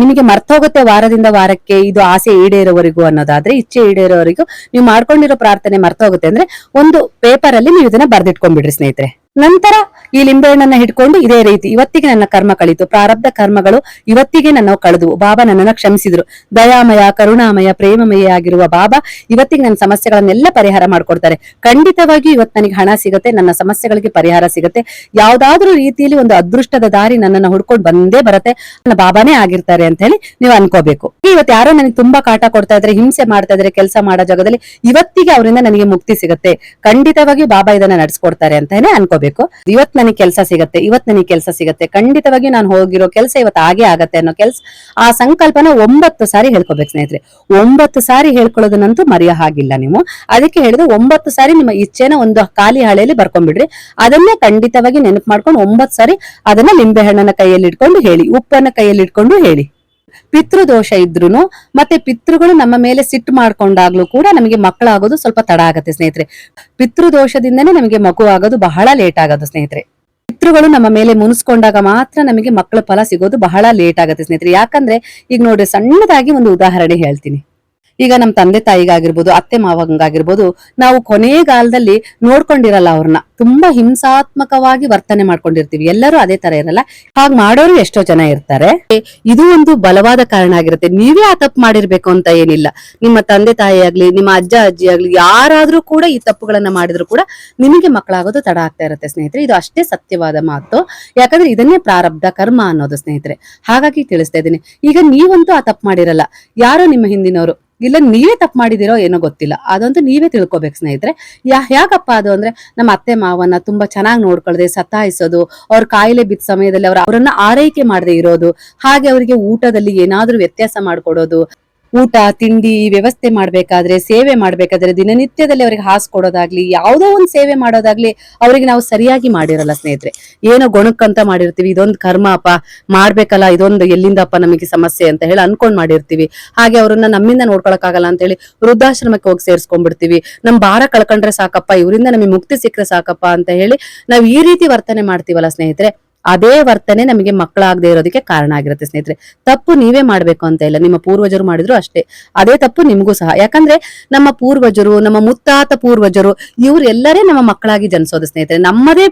ನಿಮಗೆ ಮರ್ತೋಗುತ್ತೆ ವಾರದಿಂದ ವಾರಕ್ಕೆ, ಇದು ಆಸೆ ಈಡೇರೋವರೆಗೂ ಅನ್ನೋದಾದ್ರೆ, ಇಚ್ಛೆ ಈಡೇರೋವರೆಗೂ ನೀವು ಮಾಡ್ಕೊಂಡಿರೋ ಪ್ರಾರ್ಥನೆ ಮರ್ತೋಗುತ್ತೆ ಅಂದ್ರೆ ಒಂದು ಪೇಪರ್ ಅಲ್ಲಿ ನೀವು ಇದನ್ನ ಬರ್ದಿಟ್ಕೊಂಡ್ಬಿಡ್ರಿ ಸ್ನೇಹಿತರೆ. ನಂತರ ಈ ಲಿಂಬೆಹಣ್ಣನ್ನ ಹಿಡ್ಕೊಂಡು ಇದೇ ರೀತಿ ಇವತ್ತಿಗೆ ನನ್ನ ಕರ್ಮ ಕಳಿತು. ಪ್ರಾರಬ್ಧ ಕರ್ಮಗಳು ಇವತ್ತಿಗೆ ನನ್ನ ಕಳೆದು ಬಾಬಾ ನನ್ನನ್ನ ಕ್ಷಮಿಸಿದ್ರು. ದಯಾಮಯ, ಕರುಣಾಮಯ, ಪ್ರೇಮಮಯ ಆಗಿರುವ ಬಾಬಾ ಇವತ್ತಿಗೆ ನನ್ನ ಸಮಸ್ಯೆಗಳನ್ನೆಲ್ಲ ಪರಿಹಾರ ಮಾಡ್ಕೊಡ್ತಾರೆ. ಖಂಡಿತವಾಗಿ ಇವತ್ತು ನನಗೆ ಹಣ ಸಿಗುತ್ತೆ, ನನ್ನ ಸಮಸ್ಯೆಗಳಿಗೆ ಪರಿಹಾರ ಸಿಗುತ್ತೆ. ಯಾವ್ದಾದ್ರೂ ರೀತಿಯಲ್ಲಿ ಒಂದು ಅದೃಷ್ಟದ ದಾರಿ ನನ್ನನ್ನ ಹುಡ್ಕೊಂಡು ಬಂದೇ ಬರುತ್ತೆ. ನನ್ನ ಬಾಬಾನೇ ಆಗಿರ್ತಾರೆ ಅಂತ ಹೇಳಿ ನೀವು ಅನ್ಕೋಬೇಕು. ಇವತ್ತು ಯಾರೋ ನನಗೆ ತುಂಬಾ ಕಾಟ ಕೊಡ್ತಾ ಇದ್ರೆ, ಹಿಂಸೆ ಮಾಡ್ತಾ ಇದ್ರೆ, ಕೆಲಸ ಮಾಡೋ ಜಾಗದಲ್ಲಿ ಇವತ್ತಿಗೆ ಅವರಿಂದ ನನಗೆ ಮುಕ್ತಿ ಸಿಗುತ್ತೆ. ಖಂಡಿತವಾಗಿಯೂ ಬಾಬಾ ಇದನ್ನ ನಡೆಸ್ಕೊಡ್ತಾರೆ ಅಂತಾನೆ ಅನ್ಕೋಬೇಕು. ಇವತ್ ನನಗೆ ಕೆಲಸ ಸಿಗತ್ತೆ, ಇವತ್ ನನಗೆ ಕೆಲಸ ಸಿಗತ್ತೆ. ಖಂಡಿತವಾಗಿ ನಾನು ಹೋಗಿರೋ ಕೆಲಸ ಇವತ್ತು ಹಾಗೆ ಆಗತ್ತೆ ಅನ್ನೋ ಕೆಲಸ. ಆ ಸಂಕಲ್ಪನ ಒಂಬತ್ತು ಸಾರಿ ಹೇಳ್ಕೊಬೇಕು ಸ್ನೇಹಿತರೆ. ಒಂಬತ್ತು ಸಾರಿ ಹೇಳ್ಕೊಳ್ಳೋದನ್ನಂತೂ ಮರೆಯೋ ಹಾಗಿಲ್ಲ ನೀವು. ಅದಕ್ಕೆ ಹೇಳಿದ್ರೆ ಒಂಬತ್ತು ಸಾರಿ ನಿಮ್ಮ ಇಚ್ಛೆನ ಒಂದು ಖಾಲಿ ಹಾಳೆಯಲ್ಲಿ ಬರ್ಕೊಂಡ್ಬಿಡ್ರಿ. ಅದನ್ನೇ ಖಂಡಿತವಾಗಿ ನೆನಪು ಮಾಡ್ಕೊಂಡು ಒಂಬತ್ತು ಸಾರಿ ಅದನ್ನ ಲಿಂಬೆ ಹಣ್ಣನ್ನ ಕೈಯಲ್ಲಿ ಇಟ್ಕೊಂಡು ಹೇಳಿ, ಉಪ್ಪನ್ನ ಕೈಯಲ್ಲಿ ಇಟ್ಕೊಂಡು ಹೇಳಿ. ಪಿತೃದೋಷ ಇದ್ರೂನು ಮತ್ತೆ ಪಿತೃಗಳು ನಮ್ಮ ಮೇಲೆ ಸಿಟ್ಟು ಮಾಡ್ಕೊಂಡಾಗ್ಲೂ ಕೂಡ ನಮಗೆ ಮಕ್ಕಳಾಗೋದು ಸ್ವಲ್ಪ ತಡ ಆಗುತ್ತೆ ಸ್ನೇಹಿತರೆ. ಪಿತೃದೋಷದಿಂದನೇ ನಮಗೆ ಮಗು ಆಗೋದು ಬಹಳ ಲೇಟ್ ಆಗೋದು ಸ್ನೇಹಿತರೆ. ಪಿತೃಗಳು ನಮ್ಮ ಮೇಲೆ ಮುನಿಸ್ಕೊಂಡಾಗ ಮಾತ್ರ ನಮಗೆ ಮಕ್ಕಳ ಫಲ ಸಿಗೋದು ಬಹಳ ಲೇಟ್ ಆಗುತ್ತೆ ಸ್ನೇಹಿತರೆ. ಯಾಕಂದ್ರೆ ಈಗ ನೋಡ್ರಿ ಸಣ್ಣದಾಗಿ ಒಂದು ಉದಾಹರಣೆ ಹೇಳ್ತೀನಿ. ಈಗ ನಮ್ಮ ತಂದೆ ತಾಯಿಗಾಗಿರ್ಬೋದು, ಅತ್ತೆ ಮಾವಂಗಾಗಿರ್ಬೋದು ನಾವು ಕೊನೆಗಾಲದಲ್ಲಿ ನೋಡ್ಕೊಂಡಿರಲ್ಲ ಅವ್ರನ್ನ. ತುಂಬಾ ಹಿಂಸಾತ್ಮಕವಾಗಿ ವರ್ತನೆ ಮಾಡ್ಕೊಂಡಿರ್ತೀವಿ. ಎಲ್ಲರೂ ಅದೇ ತರ ಇರಲ್ಲ. ಹಾಗ್ ಮಾಡೋರು ಎಷ್ಟೋ ಜನ ಇರ್ತಾರೆ. ಇದು ಒಂದು ಬಲವಾದ ಕಾರಣ ಆಗಿರುತ್ತೆ. ನೀವೇ ಆ ತಪ್ಪು ಮಾಡಿರ್ಬೇಕು ಅಂತ ಏನಿಲ್ಲ. ನಿಮ್ಮ ತಂದೆ ತಾಯಿ ಆಗ್ಲಿ, ನಿಮ್ಮ ಅಜ್ಜ, ಅಜ್ಜಿ ಆಗ್ಲಿ, ಯಾರಾದ್ರೂ ಕೂಡ ಈ ತಪ್ಪುಗಳನ್ನ ಮಾಡಿದ್ರು ಕೂಡ ನಿಮಗೆ ಮಕ್ಕಳಾಗೋದು ತಡ ಆಗ್ತಾ ಇರುತ್ತೆ ಸ್ನೇಹಿತರೆ. ಇದು ಅಷ್ಟೇ ಸತ್ಯವಾದ ಮಾತು. ಯಾಕಂದ್ರೆ ಇದನ್ನೇ ಪ್ರಾರಬ್ಧ ಕರ್ಮ ಅನ್ನೋದು ಸ್ನೇಹಿತರೆ. ಹಾಗಾಗಿ ತಿಳಿಸ್ತಾ ಇದ್ದೀನಿ. ಈಗ ನೀವಂತೂ ಆ ತಪ್ಪು ಮಾಡಿರಲ್ಲ. ಯಾರೋ ನಿಮ್ಮ ಹಿಂದಿನವರು. ಇಲ್ಲ ನೀವೇ ತಪ್ಪು ಮಾಡಿದಿರೋ ಏನೋ ಗೊತ್ತಿಲ್ಲ. ಅದಂತೂ ನೀವೇ ತಿಳ್ಕೊಬೇಕು ಸ್ನೇಹಿತರೆ. ಯಾ, ಯಾಕಪ್ಪ ಅದು ಅಂದ್ರೆ ನಮ್ಮ ಅತ್ತೆ ಮಾವನ್ನ ತುಂಬಾ ಚೆನ್ನಾಗಿ ನೋಡ್ಕೊಳ್ದೆ ಸತಾಯಿಸೋದು ಅವ್ರ ಕಾಯಿಲೆ ಬಿದ್ದ ಸಮಯದಲ್ಲಿ ಅವ್ರ ಅವರನ್ನ ಆರೈಕೆ ಮಾಡದೆ ಇರೋದು, ಹಾಗೆ ಅವರಿಗೆ ಊಟದಲ್ಲಿ ಏನಾದ್ರೂ ವ್ಯತ್ಯಾಸ ಮಾಡ್ಕೊಡೋದು. ಊಟ, ತಿಂಡಿ ವ್ಯವಸ್ಥೆ ಮಾಡ್ಬೇಕಾದ್ರೆ, ಸೇವೆ ಮಾಡ್ಬೇಕಾದ್ರೆ ದಿನನಿತ್ಯದಲ್ಲಿ ಅವರಿಗೆ ಹಾಸ್ ಕೊಡೋದಾಗ್ಲಿ, ಯಾವುದೋ ಒಂದು ಸೇವೆ ಮಾಡೋದಾಗ್ಲಿ ಅವರಿಗೆ ನಾವು ಸರಿಯಾಗಿ ಮಾಡಿರಲ್ಲ ಸ್ನೇಹಿತರೆ. ಏನೋ ಗೊಣಕ್ಕಂತ ಮಾಡಿರ್ತೀವಿ, ಇದೊಂದು ಕರ್ಮ ಅಪ್ಪ, ಮಾಡ್ಬೇಕಲ್ಲ, ಇದೊಂದು ಎಲ್ಲಿಂದಪ್ಪ ನಮಗೆ ಸಮಸ್ಯೆ ಅಂತ ಹೇಳಿ ಅನ್ಕೊಂಡ್ ಮಾಡಿರ್ತೀವಿ. ಹಾಗೆ ಅವ್ರನ್ನ ನಮ್ಮಿಂದ ನೋಡ್ಕೊಳಕ್ಕಾಗಲ್ಲ ಅಂತ ಹೇಳಿ ವೃದ್ಧಾಶ್ರಮಕ್ಕೆ ಹೋಗಿ ಸೇರ್ಸ್ಕೊಂಡ್ಬಿಡ್ತೀವಿ. ನಮ್ ಭಾರ ಕಳ್ಕೊಂಡ್ರೆ ಸಾಕಪ್ಪ, ಇವರಿಂದ ನಮಗೆ ಮುಕ್ತಿ ಸಿಕ್ಕರೆ ಸಾಕಪ್ಪ ಅಂತ ಹೇಳಿ ನಾವ್ ಈ ರೀತಿ ವರ್ತನೆ ಮಾಡ್ತೀವಲ್ಲ ಸ್ನೇಹಿತರೆ. ಅದೇ ವರ್ತನೆ ನಮಗೆ ಮಕ್ಕಳಾಗದೆ ಇರೋದಕ್ಕೆ ಕಾರಣ ಆಗಿರುತ್ತೆ ಸ್ನೇಹಿತರೆ. ತಪ್ಪು ನೀವೇ ಮಾಡ್ಬೇಕು ಅಂತ ಇಲ್ಲ. ನಿಮ್ಮ ಪೂರ್ವಜರು ಮಾಡಿದ್ರು ಅಷ್ಟೇ. ಅದೇ ತಪ್ಪು ನಿಮಗೂ ಸಹ. ಯಾಕಂದ್ರೆ ನಮ್ಮ ಪೂರ್ವಜರು, ನಮ್ಮ ಮುತ್ತಾತ ಪೂರ್ವಜರು ಇವರೆಲ್ಲರೇ ನಮ್ಮ ಮಕ್ಕಳಾಗಿ ಜನಿಸೋದು ಸ್ನೇಹಿತರೆ. ನಮ್ಮದೇ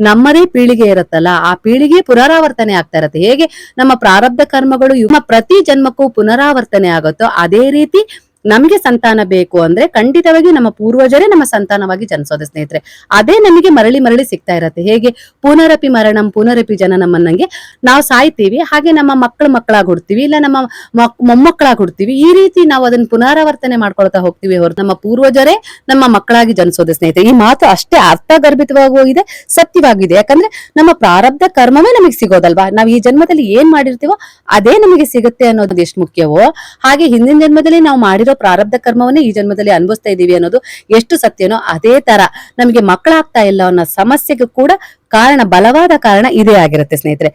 ನಮ್ಮದೇ ಪೀಳಿಗೆ ಇರುತ್ತಲ್ಲ, ಆ ಪೀಳಿಗೆ ಪುನರಾವರ್ತನೆ ಆಗ್ತಾ ಇರುತ್ತೆ. ಹೇಗೆ ನಮ್ಮ ಪ್ರಾರಬ್ಧ ಕರ್ಮಗಳು ಪ್ರತಿ ಜನ್ಮಕ್ಕೂ ಪುನರಾವರ್ತನೆ ಆಗುತ್ತೋ ಅದೇ ರೀತಿ ನಮಗೆ ಸಂತಾನ ಬೇಕು ಅಂದ್ರೆ ಖಂಡಿತವಾಗಿ ನಮ್ಮ ಪೂರ್ವಜರೇ ನಮ್ಮ ಸಂತಾನವಾಗಿ ಜನಿಸೋದು ಸ್ನೇಹಿತರೆ. ಅದೇ ನಮಗೆ ಮರಳಿ ಮರಳಿ ಸಿಗ್ತಾ ಇರತ್ತೆ. ಹೇಗೆ? ಪುನರಪಿ ಮರಣಂ, ಪುನರಪಿ ಜನ ನಮ್ಮನ್ನಂಗೆ ನಾವು ಸಾಯ್ತೀವಿ. ಹಾಗೆ ನಮ್ಮ ಮಕ್ಕಳು ಮಕ್ಕಳಾಗಿ ಹುಡ್ತೀವಿ. ಇಲ್ಲ ನಮ್ಮ ಮಕ್- ಮೊಮ್ಮಕ್ಕಳಾಗಿ ಹುಡ್ತೀವಿ. ಈ ರೀತಿ ನಾವು ಅದನ್ನ ಪುನರಾವರ್ತನೆ ಮಾಡ್ಕೊಳ್ತಾ ಹೋಗ್ತೀವಿ ಹೊರ ನಮ್ಮ ಪೂರ್ವಜರೇ ನಮ್ಮ ಮಕ್ಕಳಾಗಿ ಜನಿಸೋದು ಸ್ನೇಹಿತರೆ. ಈ ಮಾತು ಅಷ್ಟೇ ಅರ್ಥಗರ್ಭಿತವಾಗಿ ಹೋಗಿದೆ, ಸತ್ಯವಾಗಿದೆ. ಯಾಕಂದ್ರೆ ನಮ್ಮ ಪ್ರಾರಬ್ಧ ಕರ್ಮವೇ ನಮಗೆ ಸಿಗೋದಲ್ವಾ? ನಾವು ಈ ಜನ್ಮದಲ್ಲಿ ಏನ್ ಮಾಡಿರ್ತೀವೋ ಅದೇ ನಮಗೆ ಸಿಗುತ್ತೆ ಅನ್ನೋದು ಎಷ್ಟು ಮುಖ್ಯವೋ? ಹಾಗೆ ಹಿಂದಿನ ಜನ್ಮದಲ್ಲಿ ನಾವು ಮಾಡಿರೋ ಪ್ರಾರಬ್ಧ ಕರ್ಮವನ್ನೇ ಈ ಜನ್ಮದಲ್ಲಿ ಅನುಭವಿಸ್ತಾ ಇದೀವಿ ಅನ್ನೋದು ಎಷ್ಟು ಸತ್ಯನೋ ಅದೇ ತರ ನಮಗೆ ಮಕ್ಕಳಾಗ್ತಾ ಇಲ್ಲ ಅನ್ನೋ ಸಮಸ್ಯೆಗೂ ಕೂಡ ಕಾರಣ, ಬಲವಾದ ಕಾರಣ ಇದೇ ಆಗಿರುತ್ತೆ ಸ್ನೇಹಿತರೆ.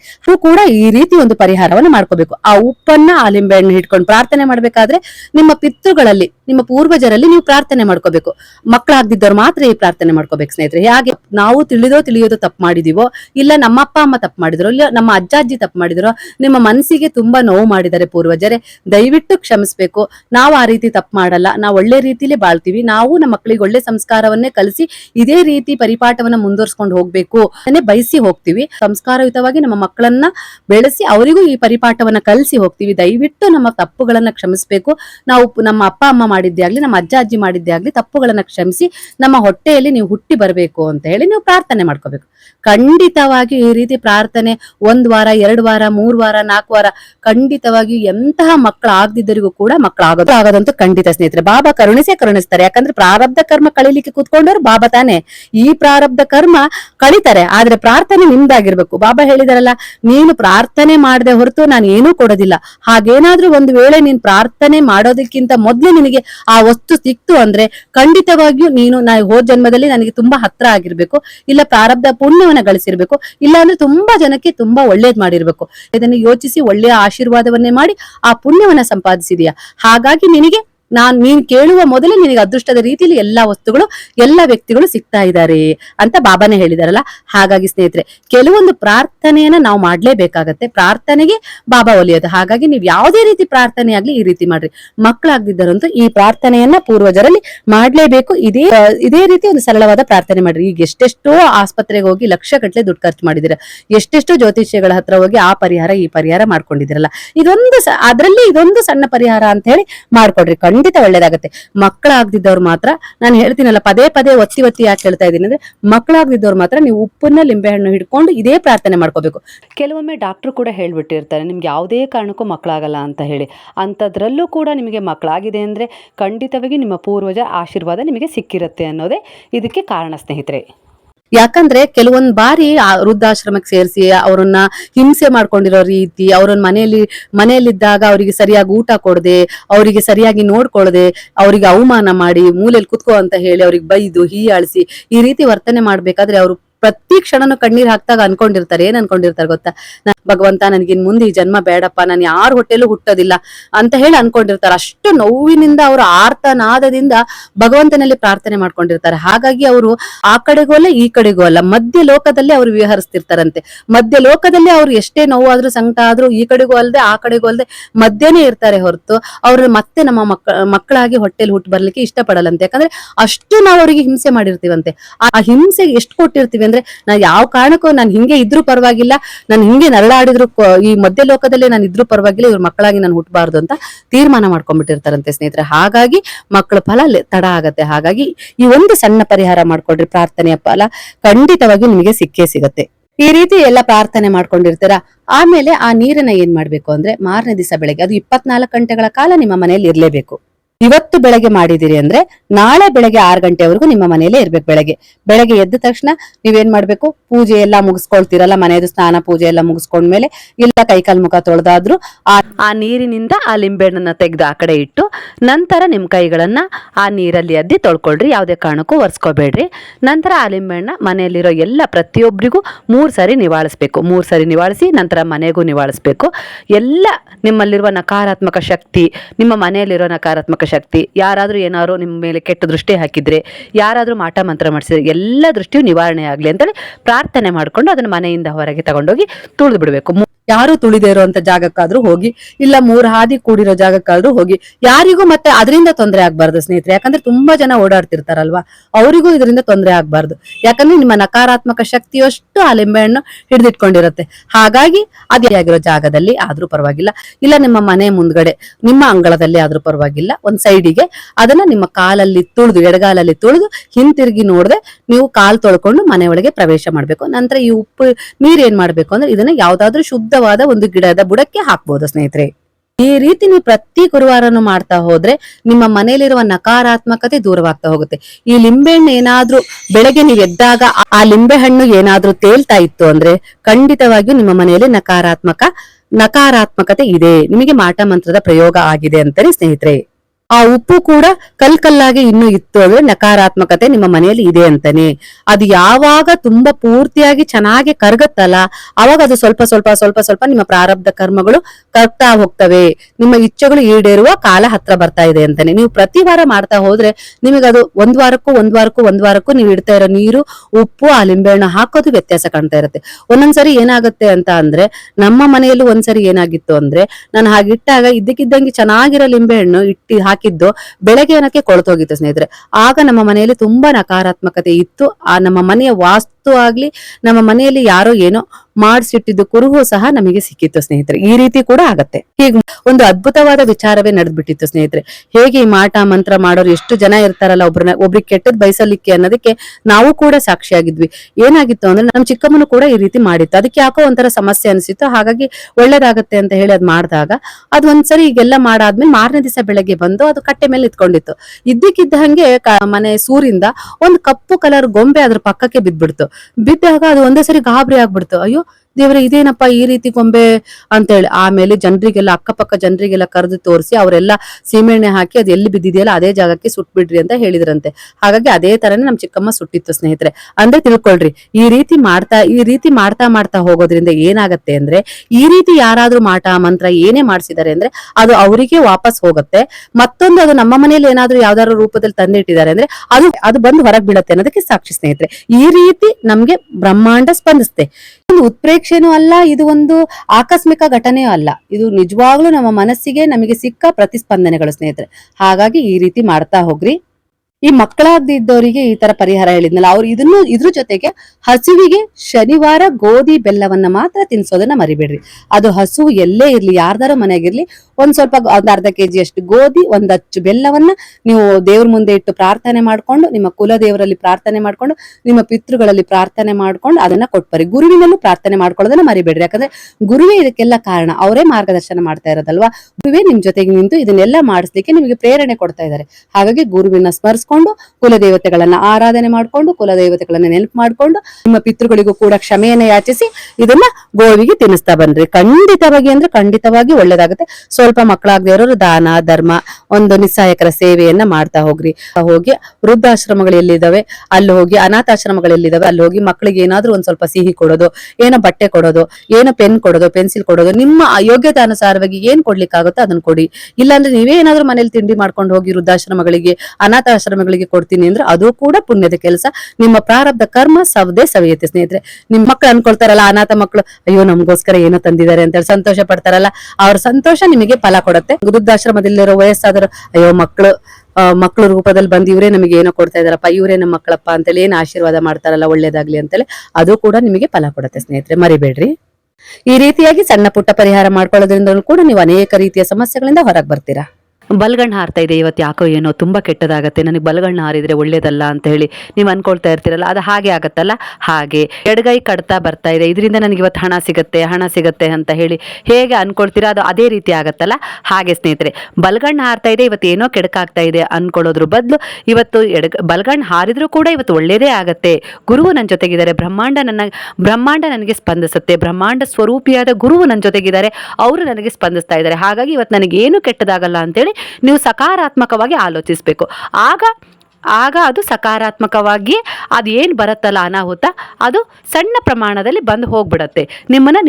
ಕೂಡ ಈ ರೀತಿ ಒಂದು ಪರಿಹಾರವನ್ನು ಮಾಡ್ಕೋಬೇಕು. ಆ ಉಪ್ಪನ್ನ ಆ ಲಿಂಬೆಹಣ್ಣು ಹಿಡ್ಕೊಂಡು ಪ್ರಾರ್ಥನೆ ಮಾಡ್ಬೇಕಾದ್ರೆ ನಿಮ್ಮ ಪಿತೃಗಳಲ್ಲಿ, ನಿಮ್ಮ ಪೂರ್ವಜರಲ್ಲಿ ನೀವು ಪ್ರಾರ್ಥನೆ ಮಾಡ್ಕೋಬೇಕು. ಮಕ್ಕಳಾಗ್ದಿದ್ದವ್ರು ಮಾತ್ರ ಈ ಪ್ರಾರ್ಥನೆ ಮಾಡ್ಕೋಬೇಕು ಸ್ನೇಹಿತರೆ. ಹೇಗೆ ನಾವು ತಿಳಿದೋ ತಿಳಿಯೋದೋ ತಪ್ಪು ಮಾಡಿದೀವೋ, ಇಲ್ಲ ನಮ್ಮ ಅಪ್ಪ, ಅಮ್ಮ ತಪ್ಪು ಮಾಡಿದ್ರು, ಇಲ್ಲ ನಮ್ಮ ಅಜ್ಜ, ಅಜ್ಜಿ ತಪ್ಪು ಮಾಡಿದ್ರು, ನಿಮ್ಮ ಮನಸ್ಸಿಗೆ ತುಂಬಾ ನೋವು ಮಾಡಿದ್ದಾರೆ ಪೂರ್ವಜರೇ. ದಯವಿಟ್ಟು ಕ್ಷಮಿಸ್ಬೇಕು. ನಾವು ಆ ರೀತಿ ತಪ್ಪು ಮಾಡಲ್ಲ. ನಾವು ಒಳ್ಳೆ ರೀತಿಲಿ ಬಾಳ್ತೀವಿ. ನಾವು ನಮ್ಮ ಮಕ್ಕಳಿಗೆ ಒಳ್ಳೆ ಸಂಸ್ಕಾರವನ್ನೇ ಕಲಿಸಿ ಇದೇ ರೀತಿ ಪರಿಪಾಠವನ್ನ ಮುಂದುವರ್ಸ್ಕೊಂಡು ಹೋಗ್ಬೇಕು. ಬಯಸಿ ಹೋಗ್ತೀವಿ. ಸಂಸ್ಕಾರಯುತವಾಗಿ ನಮ್ಮ ಮಕ್ಕಳನ್ನ ಬೆಳೆಸಿ ಅವರಿಗೂ ಈ ಪರಿಪಾಠವನ್ನ ಕಲಿಸಿ ಹೋಗ್ತೀವಿ. ದಯವಿಟ್ಟು ನಮ್ಮ ತಪ್ಪುಗಳನ್ನ ಕ್ಷಮಿಸಬೇಕು. ನಾವು ನಮ್ಮ ಅಪ್ಪ, ಅಮ್ಮ ಮಾಡಿದ್ದೇ ಆಗ್ಲಿ, ನಮ್ಮ ಅಜ್ಜ, ಅಜ್ಜಿ ಮಾಡಿದ್ದೇ ಆಗ್ಲಿ ತಪ್ಪುಗಳನ್ನ ಕ್ಷಮಿಸಿ ನಮ್ಮ ಹೊಟ್ಟೆಯಲ್ಲಿ ನೀವು ಹುಟ್ಟಿ ಬರಬೇಕು ಅಂತ ಹೇಳಿ ನೀವು ಪ್ರಾರ್ಥನೆ ಮಾಡ್ಕೋಬೇಕು. ಖಂಡಿತವಾಗಿ ಈ ರೀತಿ ಪ್ರಾರ್ಥನೆ ಒಂದ್ ವಾರ, ಎರಡು ವಾರ, ಮೂರ್ ವಾರ, ನಾಲ್ಕು ವಾರ ಖಂಡಿತವಾಗಿ ಎಂತಹ ಮಕ್ಕಳು ಆಗದಿದ್ದರಿಗೂ ಕೂಡ ಮಕ್ಕಳು ಆಗೋದು. ಆಗೋದಂತೂ ಖಂಡಿತ ಸ್ನೇಹಿತರೆ, ಬಾಬಾ ಕರುಣಿಸೇ ಕರುಣಿಸ್ತಾರೆ. ಯಾಕಂದ್ರೆ ಪ್ರಾರಬ್ಧ ಕರ್ಮ ಕಳಿಲಿಕ್ಕೆ ಕೂತ್ಕೊಂಡವ್ರು ಬಾಬಾ ತಾನೆ. ಈ ಪ್ರಾರಬ್ಧ ಕರ್ಮ ಕಳಿತಾರೆ. ಆದ್ರೆ ಪ್ರಾರ್ಥನೆ ನಿಮ್ದಾಗಿರ್ಬೇಕು. ಬಾಬಾ ಹೇಳಿದಾರಲ್ಲ, ನೀನು ಪ್ರಾರ್ಥನೆ ಮಾಡದೆ ಹೊರತು ನಾನು ಏನೂ ಕೊಡೋದಿಲ್ಲ. ಹಾಗೇನಾದ್ರೂ ಒಂದು ವೇಳೆ ನೀನ್ ಪ್ರಾರ್ಥನೆ ಮಾಡೋದಕ್ಕಿಂತ ಮೊದ್ಲು ನಿನಗೆ ಆ ವಸ್ತು ಸಿಕ್ತು ಅಂದ್ರೆ ಖಂಡಿತವಾಗಿಯೂ ನೀನು ನಾ ಹೋದ ಜನ್ಮದಲ್ಲಿ ನನಗೆ ತುಂಬಾ ಹತ್ರ ಆಗಿರ್ಬೇಕು. ಇಲ್ಲ ಪ್ರಾರಬ್ಧ ಪುಣ್ಯವನ್ನ ಗಳಿಸಿರ್ಬೇಕು. ಇಲ್ಲ ಅಂದ್ರೆ ತುಂಬಾ ಜನಕ್ಕೆ ತುಂಬಾ ಒಳ್ಳೇದ್ ಮಾಡಿರ್ಬೇಕು. ಇದನ್ನು ಯೋಚಿಸಿ ಒಳ್ಳೆಯ ಆಶೀರ್ವಾದವನ್ನೇ ಮಾಡಿ ಆ ಪುಣ್ಯವನ್ನ ಸಂಪಾದಿಸಿದೀಯಾ. ಹಾಗಾಗಿ ನಿನಗೆ ನಾನ್ ನೀನ್ ಕೇಳುವ ಮೊದಲೇ ನಿನಗೆ ಅದೃಷ್ಟದ ರೀತಿಯಲ್ಲಿ ಎಲ್ಲಾ ವಸ್ತುಗಳು, ಎಲ್ಲ ವ್ಯಕ್ತಿಗಳು ಸಿಗ್ತಾ ಇದ್ದಾರೆ ಅಂತ ಬಾಬಾನೇ ಹೇಳಿದಾರಲ್ಲ. ಹಾಗಾಗಿ ಸ್ನೇಹಿತರೆ, ಕೆಲವೊಂದು ಪ್ರಾರ್ಥನೆಯನ್ನ ನಾವು ಮಾಡ್ಲೇಬೇಕಾಗತ್ತೆ. ಪ್ರಾರ್ಥನೆಗೆ ಬಾಬಾ ಒಲಿಯೋದು. ಹಾಗಾಗಿ ನೀವು ಯಾವುದೇ ರೀತಿ ಪ್ರಾರ್ಥನೆ ಆಗ್ಲಿ ಈ ರೀತಿ ಮಾಡ್ರಿ. ಮಕ್ಕಳಾಗ್ದಿದ್ದರಂತೂ ಈ ಪ್ರಾರ್ಥನೆಯನ್ನ ಪೂರ್ವಜರಲ್ಲಿ ಮಾಡ್ಲೇಬೇಕು. ಇದೇ ಇದೇ ರೀತಿ ಒಂದು ಸರಳವಾದ ಪ್ರಾರ್ಥನೆ ಮಾಡ್ರಿ. ಈಗ ಎಷ್ಟೆಷ್ಟೋ ಆಸ್ಪತ್ರೆಗೆ ಹೋಗಿ ಲಕ್ಷ ಗಟ್ಟಲೆ ದುಡ್ಡು ಖರ್ಚು ಮಾಡಿದಿರ ಎಷ್ಟೆಷ್ಟೋ ಜ್ಯೋತಿಷ್ಯಗಳ ಹತ್ರ ಹೋಗಿ ಆ ಪರಿಹಾರ, ಈ ಪರಿಹಾರ ಮಾಡ್ಕೊಂಡಿದಿರಲ್ಲ ಇದೊಂದು ಅದರಲ್ಲಿ ಇದೊಂದು ಸಣ್ಣ ಪರಿಹಾರ ಅಂತ ಹೇಳಿ ಮಾಡ್ಕೊಡ್ರಿ. ಖಂಡಿತ ಒಳ್ಳೇದಾಗುತ್ತೆ. ಮಕ್ಕಳಾಗ್ದಿದ್ದವ್ರು ಮಾತ್ರ, ನಾನು ಹೇಳ್ತೀನಲ್ಲ, ಪದೇ ಪದೇ ಒತ್ತಿ ಒತ್ತಿ ಯಾಕೆ ಹೇಳ್ತಾ ಇದ್ದೀನಿ ಅಂದ್ರೆ, ಮಕ್ಕಳಾಗ್ದಿದ್ದವ್ರು ಮಾತ್ರ ನೀವು ಉಪ್ಪನ್ನ ಲಿಂಬೆಹಣ್ಣು ಹಿಡ್ಕೊಂಡು ಇದೇ ಪ್ರಾರ್ಥನೆ ಮಾಡ್ಕೋಬೇಕು. ಕೆಲವೊಮ್ಮೆ ಡಾಕ್ಟರ್ ಕೂಡ ಹೇಳ್ಬಿಟ್ಟಿರ್ತಾರೆ, ನಿಮ್ಗೆ ಯಾವುದೇ ಕಾರಣಕ್ಕೂ ಮಕ್ಕಳಾಗಲ್ಲ ಅಂತ ಹೇಳಿ. ಅಂಥದ್ರಲ್ಲೂ ಕೂಡ ನಿಮಗೆ ಮಕ್ಕಳಾಗಿದೆ ಅಂದರೆ ಖಂಡಿತವಾಗಿ ನಿಮ್ಮ ಪೂರ್ವಜ ಆಶೀರ್ವಾದ ನಿಮಗೆ ಸಿಕ್ಕಿರುತ್ತೆ ಅನ್ನೋದೇ ಇದಕ್ಕೆ ಕಾರಣ ಸ್ನೇಹಿತರೆ. ಯಾಕಂದ್ರೆ ಕೆಲವೊಂದ್ ಬಾರಿ ವೃದ್ಧಾಶ್ರಮಕ್ಕೆ ಸೇರಿಸಿ ಅವರನ್ನ ಹಿಂಸೆ ಮಾಡ್ಕೊಂಡಿರೋ ರೀತಿ, ಅವ್ರನ್ನ ಮನೆಯಲ್ಲಿ, ಮನೆಯಲ್ಲಿದ್ದಾಗ ಅವರಿಗೆ ಸರಿಯಾಗಿ ಊಟ ಕೊಡದೆ, ಅವರಿಗೆ ಸರಿಯಾಗಿ ನೋಡ್ಕೊಳ್ದೆ, ಅವರಿಗೆ ಅವಮಾನ ಮಾಡಿ ಮೂಲೆಯಲ್ಲಿ ಕುತ್ಕೋ ಅಂತ ಹೇಳಿ ಅವ್ರಿಗೆ ಬೈದು ಹೀಯಾಳಿಸಿ ಈ ರೀತಿ ವರ್ತನೆ ಮಾಡ್ಬೇಕಾದ್ರೆ ಅವರು ಪ್ರತಿ ಕ್ಷಣನೂ ಕಣ್ಣೀರ್ ಹಾಕ್ದಾಗ ಅನ್ಕೊಂಡಿರ್ತಾರೆ. ಏನ್ ಅನ್ಕೊಂಡಿರ್ತಾರೆ ಗೊತ್ತಾ? ಭಗವಂತ ನನಗಿನ್ ಮುಂದೆ ಈ ಜನ್ಮ ಬೇಡಪ್ಪ, ನಾನು ಯಾರ ಹೊಟ್ಟೆಲೂ ಹುಟ್ಟೋದಿಲ್ಲ ಅಂತ ಹೇಳಿ ಅನ್ಕೊಂಡಿರ್ತಾರೆ. ಅಷ್ಟು ನೋವಿನಿಂದ ಅವರು ಆರ್ತನಾದದಿಂದ ಭಗವಂತನಲ್ಲಿ ಪ್ರಾರ್ಥನೆ ಮಾಡ್ಕೊಂಡಿರ್ತಾರೆ. ಹಾಗಾಗಿ ಅವರು ಆ ಕಡೆಗೂ ಅಲ್ಲ, ಈ ಕಡೆಗೂ ಅಲ್ಲ, ಮಧ್ಯ ಲೋಕದಲ್ಲಿ ಅವರು ವಿಹರಿಸ್ತಿರ್ತಾರಂತೆ. ಮಧ್ಯ ಲೋಕದಲ್ಲಿ ಅವ್ರು ಎಷ್ಟೇ ನೋವಾದ್ರೂ ಸಂಕಟ ಆದ್ರೂ ಈ ಕಡೆಗೂ ಅಲ್ಲದೆ ಆ ಕಡೆಗೂ ಅಲ್ಲದೆ ಮಧ್ಯನೇ ಇರ್ತಾರೆ ಹೊರತು ಅವ್ರು ಮತ್ತೆ ನಮ್ಮ ಮಕ್ಕ, ಮಕ್ಕಳಾಗಿ ಹೊಟ್ಟೆಲಿ ಹುಟ್ಟು ಬರ್ಲಿಕ್ಕೆ ಇಷ್ಟಪಡಲ್ಲಂತೆ. ಯಾಕಂದ್ರೆ ಅಷ್ಟು ನಾವು ಅವರಿಗೆ ಹಿಂಸೆ ಮಾಡಿರ್ತೀವಂತೆ. ಆ ಹಿಂಸೆಗೆ ಎಷ್ಟು ಕೊಟ್ಟಿರ್ತೀವಿ ಅಂದ್ರೆ ನಾ ಯಾವ ಕಾರಣಕ್ಕೂ ನಾನು ಹಿಂಗೆ ಇದ್ರೂ ಪರವಾಗಿಲ್ಲ, ನಾನು ಹಿಂಗೆ ನರಳಾಡಿದ್ರು ಕ- ಈ ಮಧ್ಯ ಲೋಕದಲ್ಲೇ ನಾನು ಇದ್ರೂ ಪರವಾಗಿಲ್ಲ, ಇವ್ರ ಮಕ್ಕಳಾಗಿ ನಾನು ಹುಟ್ಟಬಾರ್ದು ಅಂತ ತೀರ್ಮಾನ ಮಾಡ್ಕೊಂಡ್ಬಿಟ್ಟಿರ್ತಾರಂತೆ ಸ್ನೇಹಿತರೆ. ಹಾಗಾಗಿ ಮಕ್ಕಳ ಫಲ ತಡ ಆಗತ್ತೆ. ಹಾಗಾಗಿ ಈ ಒಂದು ಸಣ್ಣ ಪರಿಹಾರ ಮಾಡ್ಕೊಡ್ರಿ ಪ್ರಾರ್ಥನೆಯ ಫಲ ಖಂಡಿತವಾಗಿ ನಿಮಗೆ ಸಿಕ್ಕೇ ಸಿಗತ್ತೆ. ಈ ರೀತಿ ಎಲ್ಲ ಪ್ರಾರ್ಥನೆ ಮಾಡ್ಕೊಂಡಿರ್ತೀರಾ? ಆಮೇಲೆ ಆ ನೀರನ್ನ ಏನ್ ಮಾಡ್ಬೇಕು ಅಂದ್ರೆ ಮಾರನೇ ದಿವಸ ಬೆಳಗ್ಗೆ, ಅದು ಇಪ್ಪತ್ನಾಲ್ಕು ಗಂಟೆಗಳ ಕಾಲ ನಿಮ್ಮ ಮನೆಯಲ್ಲಿ ಇರ್ಲೇಬೇಕು. ಇವತ್ತು ಬೆಳಗ್ಗೆ ಮಾಡಿದಿರಿ ಅಂದ್ರೆ ನಾಳೆ ಬೆಳಗ್ಗೆ ಆರು ಗಂಟೆವರೆಗೂ ನಿಮ್ಮ ಮನೆಯಲ್ಲೇ ಇರ್ಬೇಕು ಬೆಳಗ್ಗೆ. ಬೆಳಗ್ಗೆ ಎದ್ದ ತಕ್ಷಣ ನೀವೇನ್ ಮಾಡ್ಬೇಕು? ಪೂಜೆ ಎಲ್ಲ ಮುಗಿಸ್ಕೊಳ್ತೀರಲ್ಲ ಮನೆಯದು ಸ್ನಾನ, ಪೂಜೆ ಎಲ್ಲ ಮುಗಿಸ್ಕೊಂಡ್ಮೇಲೆ ಇಲ್ಲ ಕೈಕಾಲ್ ಮುಖ ತೊಳೆದಾದ್ರು ಆ ನೀರಿನಿಂದ ಆ ಲಿಂಬೆಹಣ್ಣನ್ನ ತೆಗೆದು ಆ ಕಡೆ ಇಟ್ಟು ನಂತರ ನಿಮ್ಮ ಕೈಗಳನ್ನ ಆ ನೀರಲ್ಲಿ ಅದ್ದಿ ತೊಳ್ಕೊಳ್ರಿ, ಯಾವುದೇ ಕಾರಣಕ್ಕೂ ಒರೆಸ್ಕೋಬೇಡ್ರಿ. ನಂತರ ಆ ಲಿಂಬೆಹಣ್ಣ ಮನೆಯಲ್ಲಿರೋ ಎಲ್ಲ ಪ್ರತಿಯೊಬ್ಬರಿಗೂ ಮೂರು ಸರಿ ನಿವಾಳಿಸ್ಬೇಕು. ಮೂರು ಸರಿ ನಿವಾಳಿಸಿ ನಂತರ ಮನೆಗೂ ನಿವಾಳಿಸ್ಬೇಕು. ಎಲ್ಲ ನಿಮ್ಮಲ್ಲಿರುವ ನಕಾರಾತ್ಮಕ ಶಕ್ತಿ, ನಿಮ್ಮ ಮನೆಯಲ್ಲಿರೋ ನಕಾರಾತ್ಮಕ ಶಕ್ತಿ. ಯಾರಾದರೂ ಏನಾದ್ರು ನಿಮ್ಮ ಮೇಲೆ ಕೆಟ್ಟ ದೃಷ್ಟಿ ಹಾಕಿದ್ರೆ, ಯಾರಾದರೂ ಮಾಟ ಮಂತ್ರ ಮಾಡಿಸಿದ್ರೆ, ಎಲ್ಲ ದೃಷ್ಟಿಯು ನಿವಾರಣೆ ಆಗಲಿ ಅಂತೇಳಿ ಪ್ರಾರ್ಥನೆ ಮಾಡಿಕೊಂಡು ಅದನ್ನು ಮನೆಯಿಂದ ಹೊರಗೆ ತಗೊಂಡೋಗಿ ತುಳಿದು ಬಿಡಬೇಕು. ಯಾರು ತುಳಿದೇ ಇರುವಂತ ಜಾಗಕ್ಕಾದ್ರೂ ಹೋಗಿ, ಇಲ್ಲ ಮೂರ್ ಹಾದಿ ಕೂಡಿರೋ ಜಾಗಕ್ಕಾದ್ರೂ ಹೋಗಿ, ಯಾರಿಗೂ ಮತ್ತೆ ಅದರಿಂದ ತೊಂದರೆ ಆಗ್ಬಾರ್ದು ಸ್ನೇಹಿತರೆ. ಯಾಕಂದ್ರೆ ತುಂಬಾ ಜನ ಓಡಾಡ್ತಿರ್ತಾರಲ್ವಾ? ಅವರಿಗೂ ಇದರಿಂದ ತೊಂದರೆ ಆಗ್ಬಾರ್ದು. ಯಾಕಂದ್ರೆ ನಿಮ್ಮ ನಕಾರಾತ್ಮಕ ಶಕ್ತಿಯಷ್ಟು ಆ ಲಿಂಬೆಹಣ್ಣು ಹಿಡಿದಿಟ್ಕೊಂಡಿರುತ್ತೆ. ಹಾಗಾಗಿ ಅದೇ ಆಗಿರೋ ಜಾಗದಲ್ಲಿ ಆದ್ರೂ ಪರವಾಗಿಲ್ಲ. ಇಲ್ಲ ನಿಮ್ಮ ಮನೆ ಮುಂದ್ಗಡೆ, ನಿಮ್ಮ ಅಂಗಳದಲ್ಲಿ ಆದ್ರೂ ಪರವಾಗಿಲ್ಲ. ಒಂದ್ ಸೈಡಿಗೆ ಅದನ್ನ ನಿಮ್ಮ ಕಾಲಲ್ಲಿ ತುಳಿದು, ಎಡಗಾಲಲ್ಲಿ ತುಳಿದು ಹಿಂತಿರುಗಿ ನೋಡದೆ ನೀವು ಕಾಲ್ ತೊಳ್ಕೊಂಡು ಮನೆಯೊಳಗೆ ಪ್ರವೇಶ ಮಾಡ್ಬೇಕು. ನಂತರ ಈ ಉಪ್ಪು ನೀರ್ ಏನ್ ಮಾಡ್ಬೇಕು ಅಂದ್ರೆ ಇದನ್ನ ಯಾವ್ದಾದ್ರೂ ಶುದ್ಧವಾದ ಒಂದು ಗಿಡದ ಬುಡಕ್ಕೆ ಹಾಕ್ಬೋದು ಸ್ನೇಹಿತರೆ. ಈ ರೀತಿ ನೀವು ಪ್ರತಿ ಗುರುವಾರನು ಮಾಡ್ತಾ ಹೋದ್ರೆ ನಿಮ್ಮ ಮನೆಯಲ್ಲಿರುವ ನಕಾರಾತ್ಮಕತೆ ದೂರವಾಗ್ತಾ ಹೋಗುತ್ತೆ. ಈ ಲಿಂಬೆಹಣ್ಣು ಏನಾದ್ರೂ ಬೆಳಗ್ಗೆ ನೀವು ಎದ್ದಾಗ ಆ- ಆ ಲಿಂಬೆಹಣ್ಣು ಏನಾದ್ರೂ ತೇಲ್ತಾ ಇತ್ತು ಅಂದ್ರೆ ಖಂಡಿತವಾಗಿಯೂ ನಿಮ್ಮ ಮನೆಯಲ್ಲಿ ನಕಾರಾತ್ಮಕ ನಕಾರಾತ್ಮಕತೆ ಇದೆ. ನಿಮಗೆ ಮಾಟ ಮಂತ್ರದ ಪ್ರಯೋಗ ಆಗಿದೆ ಅಂತಾರೆ ಸ್ನೇಹಿತರೆ. ಆ ಉಪ್ಪು ಕೂಡ ಕಲ್ಕಲ್ಲಾಗಿ ಇನ್ನು ಇತ್ತು. ಅಂದ್ರೆ ನಕಾರಾತ್ಮಕತೆ ನಿಮ್ಮ ಮನೆಯಲ್ಲಿ ಇದೆ ಅಂತಾನೆ. ಅದು ಯಾವಾಗ ತುಂಬಾ ಪೂರ್ತಿಯಾಗಿ ಚೆನ್ನಾಗಿ ಕರಗತ್ತಲ್ಲ, ಅವಾಗ ಅದು ಸ್ವಲ್ಪ ಸ್ವಲ್ಪ ಸ್ವಲ್ಪ ಸ್ವಲ್ಪ ನಿಮ್ಮ ಪ್ರಾರಬ್ಧ ಕರ್ಮಗಳು ಕರ್ತಾ ಹೋಗ್ತವೆ. ನಿಮ್ಮ ಇಚ್ಛೆಗಳು ಈಡೇರುವ ಕಾಲ ಹತ್ರ ಬರ್ತಾ ಇದೆ ಅಂತಾನೆ. ನೀವು ಪ್ರತಿ ವಾರ ಮಾಡ್ತಾ ಹೋದ್ರೆ ನಿಮಗೆ ಅದು ಒಂದ್ ವಾರಕ್ಕೂ ಒಂದ್ ವಾರಕ್ಕೂ ಒಂದ್ ವಾರಕ್ಕೂ ನೀವು ಇಡ್ತಾ ಇರೋ ನೀರು, ಉಪ್ಪು ಆ ಲಿಂಬೆಹಣ್ಣು ಹಾಕೋದು ವ್ಯತ್ಯಾಸ ಕಾಣ್ತಾ ಇರುತ್ತೆ. ಒಂದೊಂದ್ಸರಿ ಏನಾಗುತ್ತೆ ಅಂತ ಅಂದ್ರೆ ನಮ್ಮ ಮನೆಯಲ್ಲೂ ಒಂದ್ಸರಿ ಏನಾಗಿತ್ತು ಅಂದ್ರೆ ನಾನು ಹಾಗಿಟ್ಟಾಗ ಇದ್ದಕ್ಕಿದ್ದಂಗೆ ಚೆನ್ನಾಗಿರೋ ಲಿಂಬೆಹಣ್ಣು ಇಟ್ಟಿ ಹಾಕಿದ್ದು ಬೆಳಗ್ಗೆ ಏನಕ್ಕೆ ಕೊಳ್ತೋಗಿತ್ತು ಸ್ನೇಹಿತರೆ. ಆಗ ನಮ್ಮ ಮನೆಯಲ್ಲಿ ತುಂಬಾ ನಕಾರಾತ್ಮಕತೆ ಇತ್ತು. ಆ ನಮ್ಮ ಮನೆಯ ವಾಸ್ತು ಆಗ್ಲಿ, ನಮ್ಮ ಮನೆಯಲ್ಲಿ ಯಾರೋ ಏನೋ ಮಾಡಿಸಿಟ್ಟಿದ್ದು ಕುರುಹು ಸಹ ನಮಗೆ ಸಿಕ್ಕಿತ್ತು ಸ್ನೇಹಿತರೆ. ಈ ರೀತಿ ಕೂಡ ಆಗತ್ತೆ. ಹೀಗೆ ಒಂದು ಅದ್ಭುತವಾದ ವಿಚಾರವೇ ನಡೆದ್ಬಿಟ್ಟಿತ್ತು ಸ್ನೇಹಿತರೆ. ಹೇಗೆ ಈ ಮಾಟ ಮಂತ್ರ ಮಾಡೋರು ಎಷ್ಟು ಜನ ಇರ್ತಾರಲ್ಲ, ಒಬ್ರನ್ನ ಒಬ್ರಿಗೆ ಕೆಟ್ಟದ್ ಬಯಸಲಿಕ್ಕೆ ಅನ್ನೋದಕ್ಕೆ ನಾವು ಕೂಡ ಸಾಕ್ಷಿಯಾಗಿದ್ವಿ. ಏನಾಗಿತ್ತು ಅಂದ್ರೆ ನಮ್ಮ ಚಿಕ್ಕಮ್ಮನು ಕೂಡ ಈ ರೀತಿ ಮಾಡಿತ್ತು. ಅದಕ್ಕೆ ಯಾಕೋ ಒಂಥರ ಸಮಸ್ಯೆ ಅನಿಸಿತ್ತು. ಹಾಗಾಗಿ ಒಳ್ಳೇದಾಗತ್ತೆ ಅಂತ ಹೇಳಿ ಅದ್ ಮಾಡಿದಾಗ, ಅದ್ ಒಂದ್ಸರಿ ಈಗೆಲ್ಲ ಮಾಡಾದ್ಮೇಲೆ ಮಾರನೇ ದಿವಸ ಬೆಳಗ್ಗೆ ಬಂದು ಅದು ಕಟ್ಟೆ ಮೇಲೆ ಇತ್ಕೊಂಡಿತ್ತು ಇದ್ದಕ್ಕಿದ್ದ ಹಂಗೆ ಮನೆ ಸೂರಿಂದ ಒಂದು ಕಪ್ಪು ಕಲರ್ ಗೊಂಬೆ ಅದ್ರ ಪಕ್ಕಕ್ಕೆ ಬಿದ್ಬಿಡ್ತು. ಬಿದ್ದಾಗ ಅದು ಒಂದೇ ಸರಿ ಗಾಬರಿ ಆಗ್ಬಿಡ್ತು. ಅಯ್ಯೋ ದೇವ್ರೆ, ಇದೇನಪ್ಪ ಈ ರೀತಿ ಕೊಂಬೆ ಅಂತ ಹೇಳಿ ಆಮೇಲೆ ಜನರಿಗೆಲ್ಲ, ಅಕ್ಕಪಕ್ಕ ಜನರಿಗೆಲ್ಲ ಕರೆದು ತೋರಿಸಿ, ಅವರೆಲ್ಲ ಸೀಮೆಣ್ಣೆ ಹಾಕಿ ಅದು ಎಲ್ಲಿ ಬಿದ್ದಿದೆಯಲ್ಲ ಅದೇ ಜಾಗಕ್ಕೆ ಸುಟ್ಬಿಡ್ರಿ ಅಂತ ಹೇಳಿದ್ರಂತೆ. ಹಾಗಾಗಿ ಅದೇ ತರನೇ ನಮ್ ಚಿಕ್ಕಮ್ಮ ಸುಟ್ಟಿತ್ತು ಸ್ನೇಹಿತರೆ. ಅಂದ್ರೆ ತಿಳ್ಕೊಳ್ರಿ, ಈ ರೀತಿ ಮಾಡ್ತಾ, ಈ ರೀತಿ ಮಾಡ್ತಾ ಮಾಡ್ತಾ ಹೋಗೋದ್ರಿಂದ ಏನಾಗತ್ತೆ ಅಂದ್ರೆ, ಈ ರೀತಿ ಯಾರಾದ್ರೂ ಮಾಟ, ಮಂತ್ರ ಏನೇ ಮಾಡಿಸಿದ್ದಾರೆ ಅಂದ್ರೆ, ಅದು ಅವರಿಗೆ ವಾಪಸ್ ಹೋಗುತ್ತೆ. ಮತ್ತೊಂದು ಅದು ನಮ್ಮ ಮನೇಲಿ ಏನಾದ್ರೂ ಯಾವ್ದಾದ್ರು ರೂಪದಲ್ಲಿ ತಂದಿಟ್ಟಿದ್ದಾರೆ ಅಂದ್ರೆ, ಅದು ಅದು ಬಂದು ಹೊರಗ್ ಬೀಳತ್ತೆ ಅನ್ನೋದಕ್ಕೆ ಸಾಕ್ಷಿ ಸ್ನೇಹಿತರೆ. ಈ ರೀತಿ ನಮ್ಗೆ ಬ್ರಹ್ಮಾಂಡ ಸ್ಪಂದಿಸುತ್ತೆ ಒಂದು ಉತ್ಪ್ರೇಕ್ಷೆನೂ ಅಲ್ಲ, ಇದು ಒಂದು ಆಕಸ್ಮಿಕ ಘಟನೆಯೂ ಅಲ್ಲ. ಇದು ನಿಜವಾಗ್ಲೂ ನಮ್ಮ ಮನಸ್ಸಿಗೆ ನಮಗೆ ಸಿಕ್ಕ ಪ್ರತಿಸ್ಪಂದನೆಗಳು ಸ್ನೇಹಿತರೆ. ಹಾಗಾಗಿ ಈ ರೀತಿ ಮಾಡ್ತಾ ಹೋಗ್ರಿ. ಈ ಮಕ್ಕಳಾಗದಿದ್ದವರಿಗೆ ಈ ತರ ಪರಿಹಾರ ಹೇಳಿದ್ನಲ್ಲ, ಅವ್ರು ಇದನ್ನು ಇದ್ರ ಜೊತೆಗೆ ಹಸುವಿಗೆ ಶನಿವಾರ ಗೋಧಿ ಬೆಲ್ಲವನ್ನ ಮಾತ್ರ ತಿನ್ಸೋದನ್ನ ಮರಿಬೇಡ್ರಿ. ಅದು ಹಸು ಎಲ್ಲೇ ಇರ್ಲಿ, ಯಾರ್ದಾರ ಮನೆಯಾಗಿರ್ಲಿ, ಒಂದ್ ಸ್ವಲ್ಪ ಒಂದ್ ಅರ್ಧ ಕೆಜಿ ಅಷ್ಟು ಗೋಧಿ, ಒಂದ್ ಅಚ್ಚು ಬೆಲ್ಲವನ್ನ ನೀವು ದೇವ್ರ ಮುಂದೆ ಇಟ್ಟು ಪ್ರಾರ್ಥನೆ ಮಾಡ್ಕೊಂಡು, ನಿಮ್ಮ ಕುಲ ದೇವರಲ್ಲಿ ಪ್ರಾರ್ಥನೆ ಮಾಡ್ಕೊಂಡು, ನಿಮ್ಮ ಪಿತೃಗಳಲ್ಲಿ ಪ್ರಾರ್ಥನೆ ಮಾಡ್ಕೊಂಡು ಅದನ್ನ ಕೊಟ್ಬರಿ ಗುರುವಿನಲ್ಲೂ ಪ್ರಾರ್ಥನೆ ಮಾಡ್ಕೊಳ್ಳೋದನ್ನ ಮರಿಬೇಡ್ರಿ. ಯಾಕಂದ್ರೆ ಗುರುವೇ ಇದಕ್ಕೆಲ್ಲ ಕಾರಣ. ಅವರೇ ಮಾರ್ಗದರ್ಶನ ಮಾಡ್ತಾ ಇರೋದಲ್ವಾ? ಗುರುವೇ ನಿಮ್ ಜೊತೆಗೆ ನಿಂತು ಇದನ್ನೆಲ್ಲ ಮಾಡಿಸ್ಲಿಕ್ಕೆ ನಿಮಗೆ ಪ್ರೇರಣೆ ಕೊಡ್ತಾ ಇದ್ದಾರೆ. ಹಾಗಾಗಿ ಗುರುವಿನ ಸ್ಮರಿಸ್ಕೊಂಡು ಕುಲದೇವತೆಗಳನ್ನ ಆರಾಧನೆ ಮಾಡ್ಕೊಂಡು, ಕುಲದೇವತೆಗಳನ್ನ ನೆನಪು ಮಾಡ್ಕೊಂಡು, ನಿಮ್ಮ ಪಿತೃಗಳಿಗೂ ಕೂಡ ಕ್ಷಮೆಯನ್ನ ಯಾಚಿಸಿ, ಇದನ್ನ ಗೋವಿಗೆ ತಿನ್ನಿಸ್ತಾ ಬಂದ್ರಿ ಖಂಡಿತವಾಗಿ ಅಂದ್ರೆ ಖಂಡಿತವಾಗಿ ಒಳ್ಳೇದಾಗುತ್ತೆ. ಸ್ವಲ್ಪ ಮಕ್ಕಳಾಗದೇ ಇರೋರು ದಾನ, ಧರ್ಮ, ಒಂದು ನಿಸ್ಸಹಾಯಕರ ಸೇವೆಯನ್ನ ಮಾಡ್ತಾ ಹೋಗ್ರಿ. ಹೋಗಿ ವೃದ್ಧಾಶ್ರಮಗಳು ಎಲ್ಲಿದ್ದಾವೆ ಅಲ್ಲಿ ಹೋಗಿ ಅನಾಥಾಶ್ರಮಗಳು ಎಲ್ಲಿದ್ದಾವೆ ಅಲ್ಲಿ ಹೋಗಿ ಮಕ್ಕಳಿಗೆ ಏನಾದ್ರೂ ಒಂದ್ ಸ್ವಲ್ಪ ಸಿಹಿ ಕೊಡೋದು, ಏನೋ ಬಟ್ಟೆ ಕೊಡೋದು, ಏನೋ ಪೆನ್ ಕೊಡೋದು, ಪೆನ್ಸಿಲ್ ಕೊಡೋದು, ನಿಮ್ಮ ಯೋಗ್ಯತೆ ಅನುಸಾರವಾಗಿ ಏನ್ ಕೊಡ್ಲಿಕ್ಕಾಗುತ್ತೋ ಅದನ್ನ ಕೊಡಿ. ಇಲ್ಲಾಂದ್ರೆ ನೀವೇ ಏನಾದ್ರೂ ಮನೇಲಿ ತಿಂಡಿ ಮಾಡ್ಕೊಂಡು ಹೋಗಿ ವೃದ್ಧಾಶ್ರಮಗಳಿಗೆ ಅನಾಥಾಶ್ರಮಗಳಿಗೆ ಕೊಡ್ತೀನಿ ಅಂದ್ರೆ ಅದು ಕೂಡ ಪುಣ್ಯದ ಕೆಲಸ. ನಿಮ್ಮ ಪ್ರಾರಬ್ಧ ಕರ್ಮ ಸವದೇ ಸವಿಯುತ್ತೆ ಸ್ನೇಹಿತರೆ. ನಿಮ್ ಮಕ್ಳು ಅನ್ಕೊಳ್ತಾರಲ್ಲ, ಅನಾಥ ಮಕ್ಕಳು ಅಯ್ಯೋ, ನಮ್ಗೋಸ್ಕರ ಏನೋ ತಂದಿದ್ದಾರೆ ಅಂತ ಹೇಳಿ ಸಂತೋಷ ಪಡ್ತಾರಲ್ಲ, ಅವ್ರ ಸಂತೋಷ ನಿಮಗೆ ಫಲ ಕೊಡುತ್ತೆ. ವೃದ್ಧಾಶ್ರಮದಲ್ಲಿರೋ ವಯಸ್ಸಾದರು ಅಯ್ಯೋ ಮಕ್ಕಳು ಮಕ್ಕಳ ರೂಪದಲ್ಲಿ ಬಂದು ಇವರೇ ನಮಗೆ ಏನೋ ಕೊಡ್ತಾ ಇದಾರಪ್ಪ ಇವರೇ ನಮ್ಮ ಮಕ್ಕಳಪ್ಪ ಅಂತೇಳಿ ಏನ್ ಆಶೀರ್ವಾದ ಮಾಡ್ತಾರಲ್ಲ ಒಳ್ಳೇದಾಗ್ಲಿ ಅಂತೇಳಿ, ಅದು ಕೂಡ ನಿಮಗೆ ಫಲ ಕೊಡುತ್ತೆ ಸ್ನೇಹಿತರೆ. ಮರಿಬೇಡ್ರಿ. ಈ ರೀತಿಯಾಗಿ ಸಣ್ಣ ಪುಟ್ಟ ಪರಿಹಾರ ಮಾಡ್ಕೊಳ್ಳೋದ್ರಿಂದ ಕೂಡ ನೀವು ಅನೇಕ ರೀತಿಯ ಸಮಸ್ಯೆಗಳಿಂದ ಹೊರಗೆ ಬರ್ತೀರಾ. ಬಲ್ಗಣ್ಣು ಹಾರ್ತಾ ಇದೆ ಇವತ್ತು ಯಾಕೋ ಏನೋ ತುಂಬ ಕೆಟ್ಟದಾಗತ್ತೆ. ನನಗೆ ಬಲ್ಗಣ್ಣ ಹಾರಿದ್ರೆ ಒಳ್ಳೇದಲ್ಲ ಅಂತ ಹೇಳಿ ನೀವು ಅನ್ಕೊಳ್ತಾ ಇರ್ತೀರಲ್ಲ, ಅದು ಹಾಗೆ ಆಗತ್ತಲ್ಲ? ಹಾಗೆ. ಎಡಗೈ ಕಡ್ತಾ ಬರ್ತಾ ಇದೆ. ಇದರಿಂದ ನನಗೆ ಇವತ್ತು ಹಣ ಸಿಗುತ್ತೆ ಹಣ ಸಿಗುತ್ತೆ ಅಂತ ಹೇಳಿ ಹೇಗೆ ಅನ್ಕೊಳ್ತೀರಾ? ಅದು ಅದೇ ರೀತಿ ಆಗತ್ತಲ್ಲ? ಹಾಗೆ ಸ್ನೇಹಿತರೆ, ಬಲ್ಗಣ್ಣ ಹಾರ್ತಾ ಇದೆ, ಇವತ್ತು ಏನೋ ಕೆಡಕಾಗ್ತಾ ಇದೆ ಅನ್ಕೊಳ್ಳೋದ್ರ ಬದಲು ಇವತ್ತು ಎಡ ಬಲ್ಗಣ್ಣ ಹಾರಿದ್ರೂ ಕೂಡ ಇವತ್ತು ಒಳ್ಳೆಯದೇ ಆಗತ್ತೆ. ಗುರುವು ನನ್ನ ಜೊತೆಗಿದ್ದಾರೆ. ಬ್ರಹ್ಮಾಂಡ ನನ್ನ, ಬ್ರಹ್ಮಾಂಡ ನನಗೆ ಸ್ಪಂದಿಸುತ್ತೆ. ಬ್ರಹ್ಮಾಂಡ ಸ್ವರೂಪಿಯಾದ ಗುರುವು ನನ್ನ ಜೊತೆಗಿದ್ದಾರೆ. ಅವರು ನನಗೆ ಸ್ಪಂದಿಸ್ತಾ ಇದ್ದಾರೆ. ಹಾಗಾಗಿ ಇವತ್ತು ನನಗೆ ಏನು ಕೆಟ್ಟದಾಗಲ್ಲ ಅಂತೇಳಿ ನೀವು ಸಕಾರಾತ್ಮಕವಾಗಿ ಆಲೋಚಿಸಬೇಕು. ಆಗ ಆಗ ಅದು ಸಕಾರಾತ್ಮಕವಾಗಿ ಅದು ಏನು ಬರುತ್ತಲ್ಲ ಅನಾಹುತ, ಅದು ಸಣ್ಣ ಪ್ರಮಾಣದಲ್ಲಿ ಬಂದು ಹೋಗ್ಬಿಡತ್ತೆ. ನಿಮ್ಮನ್ನು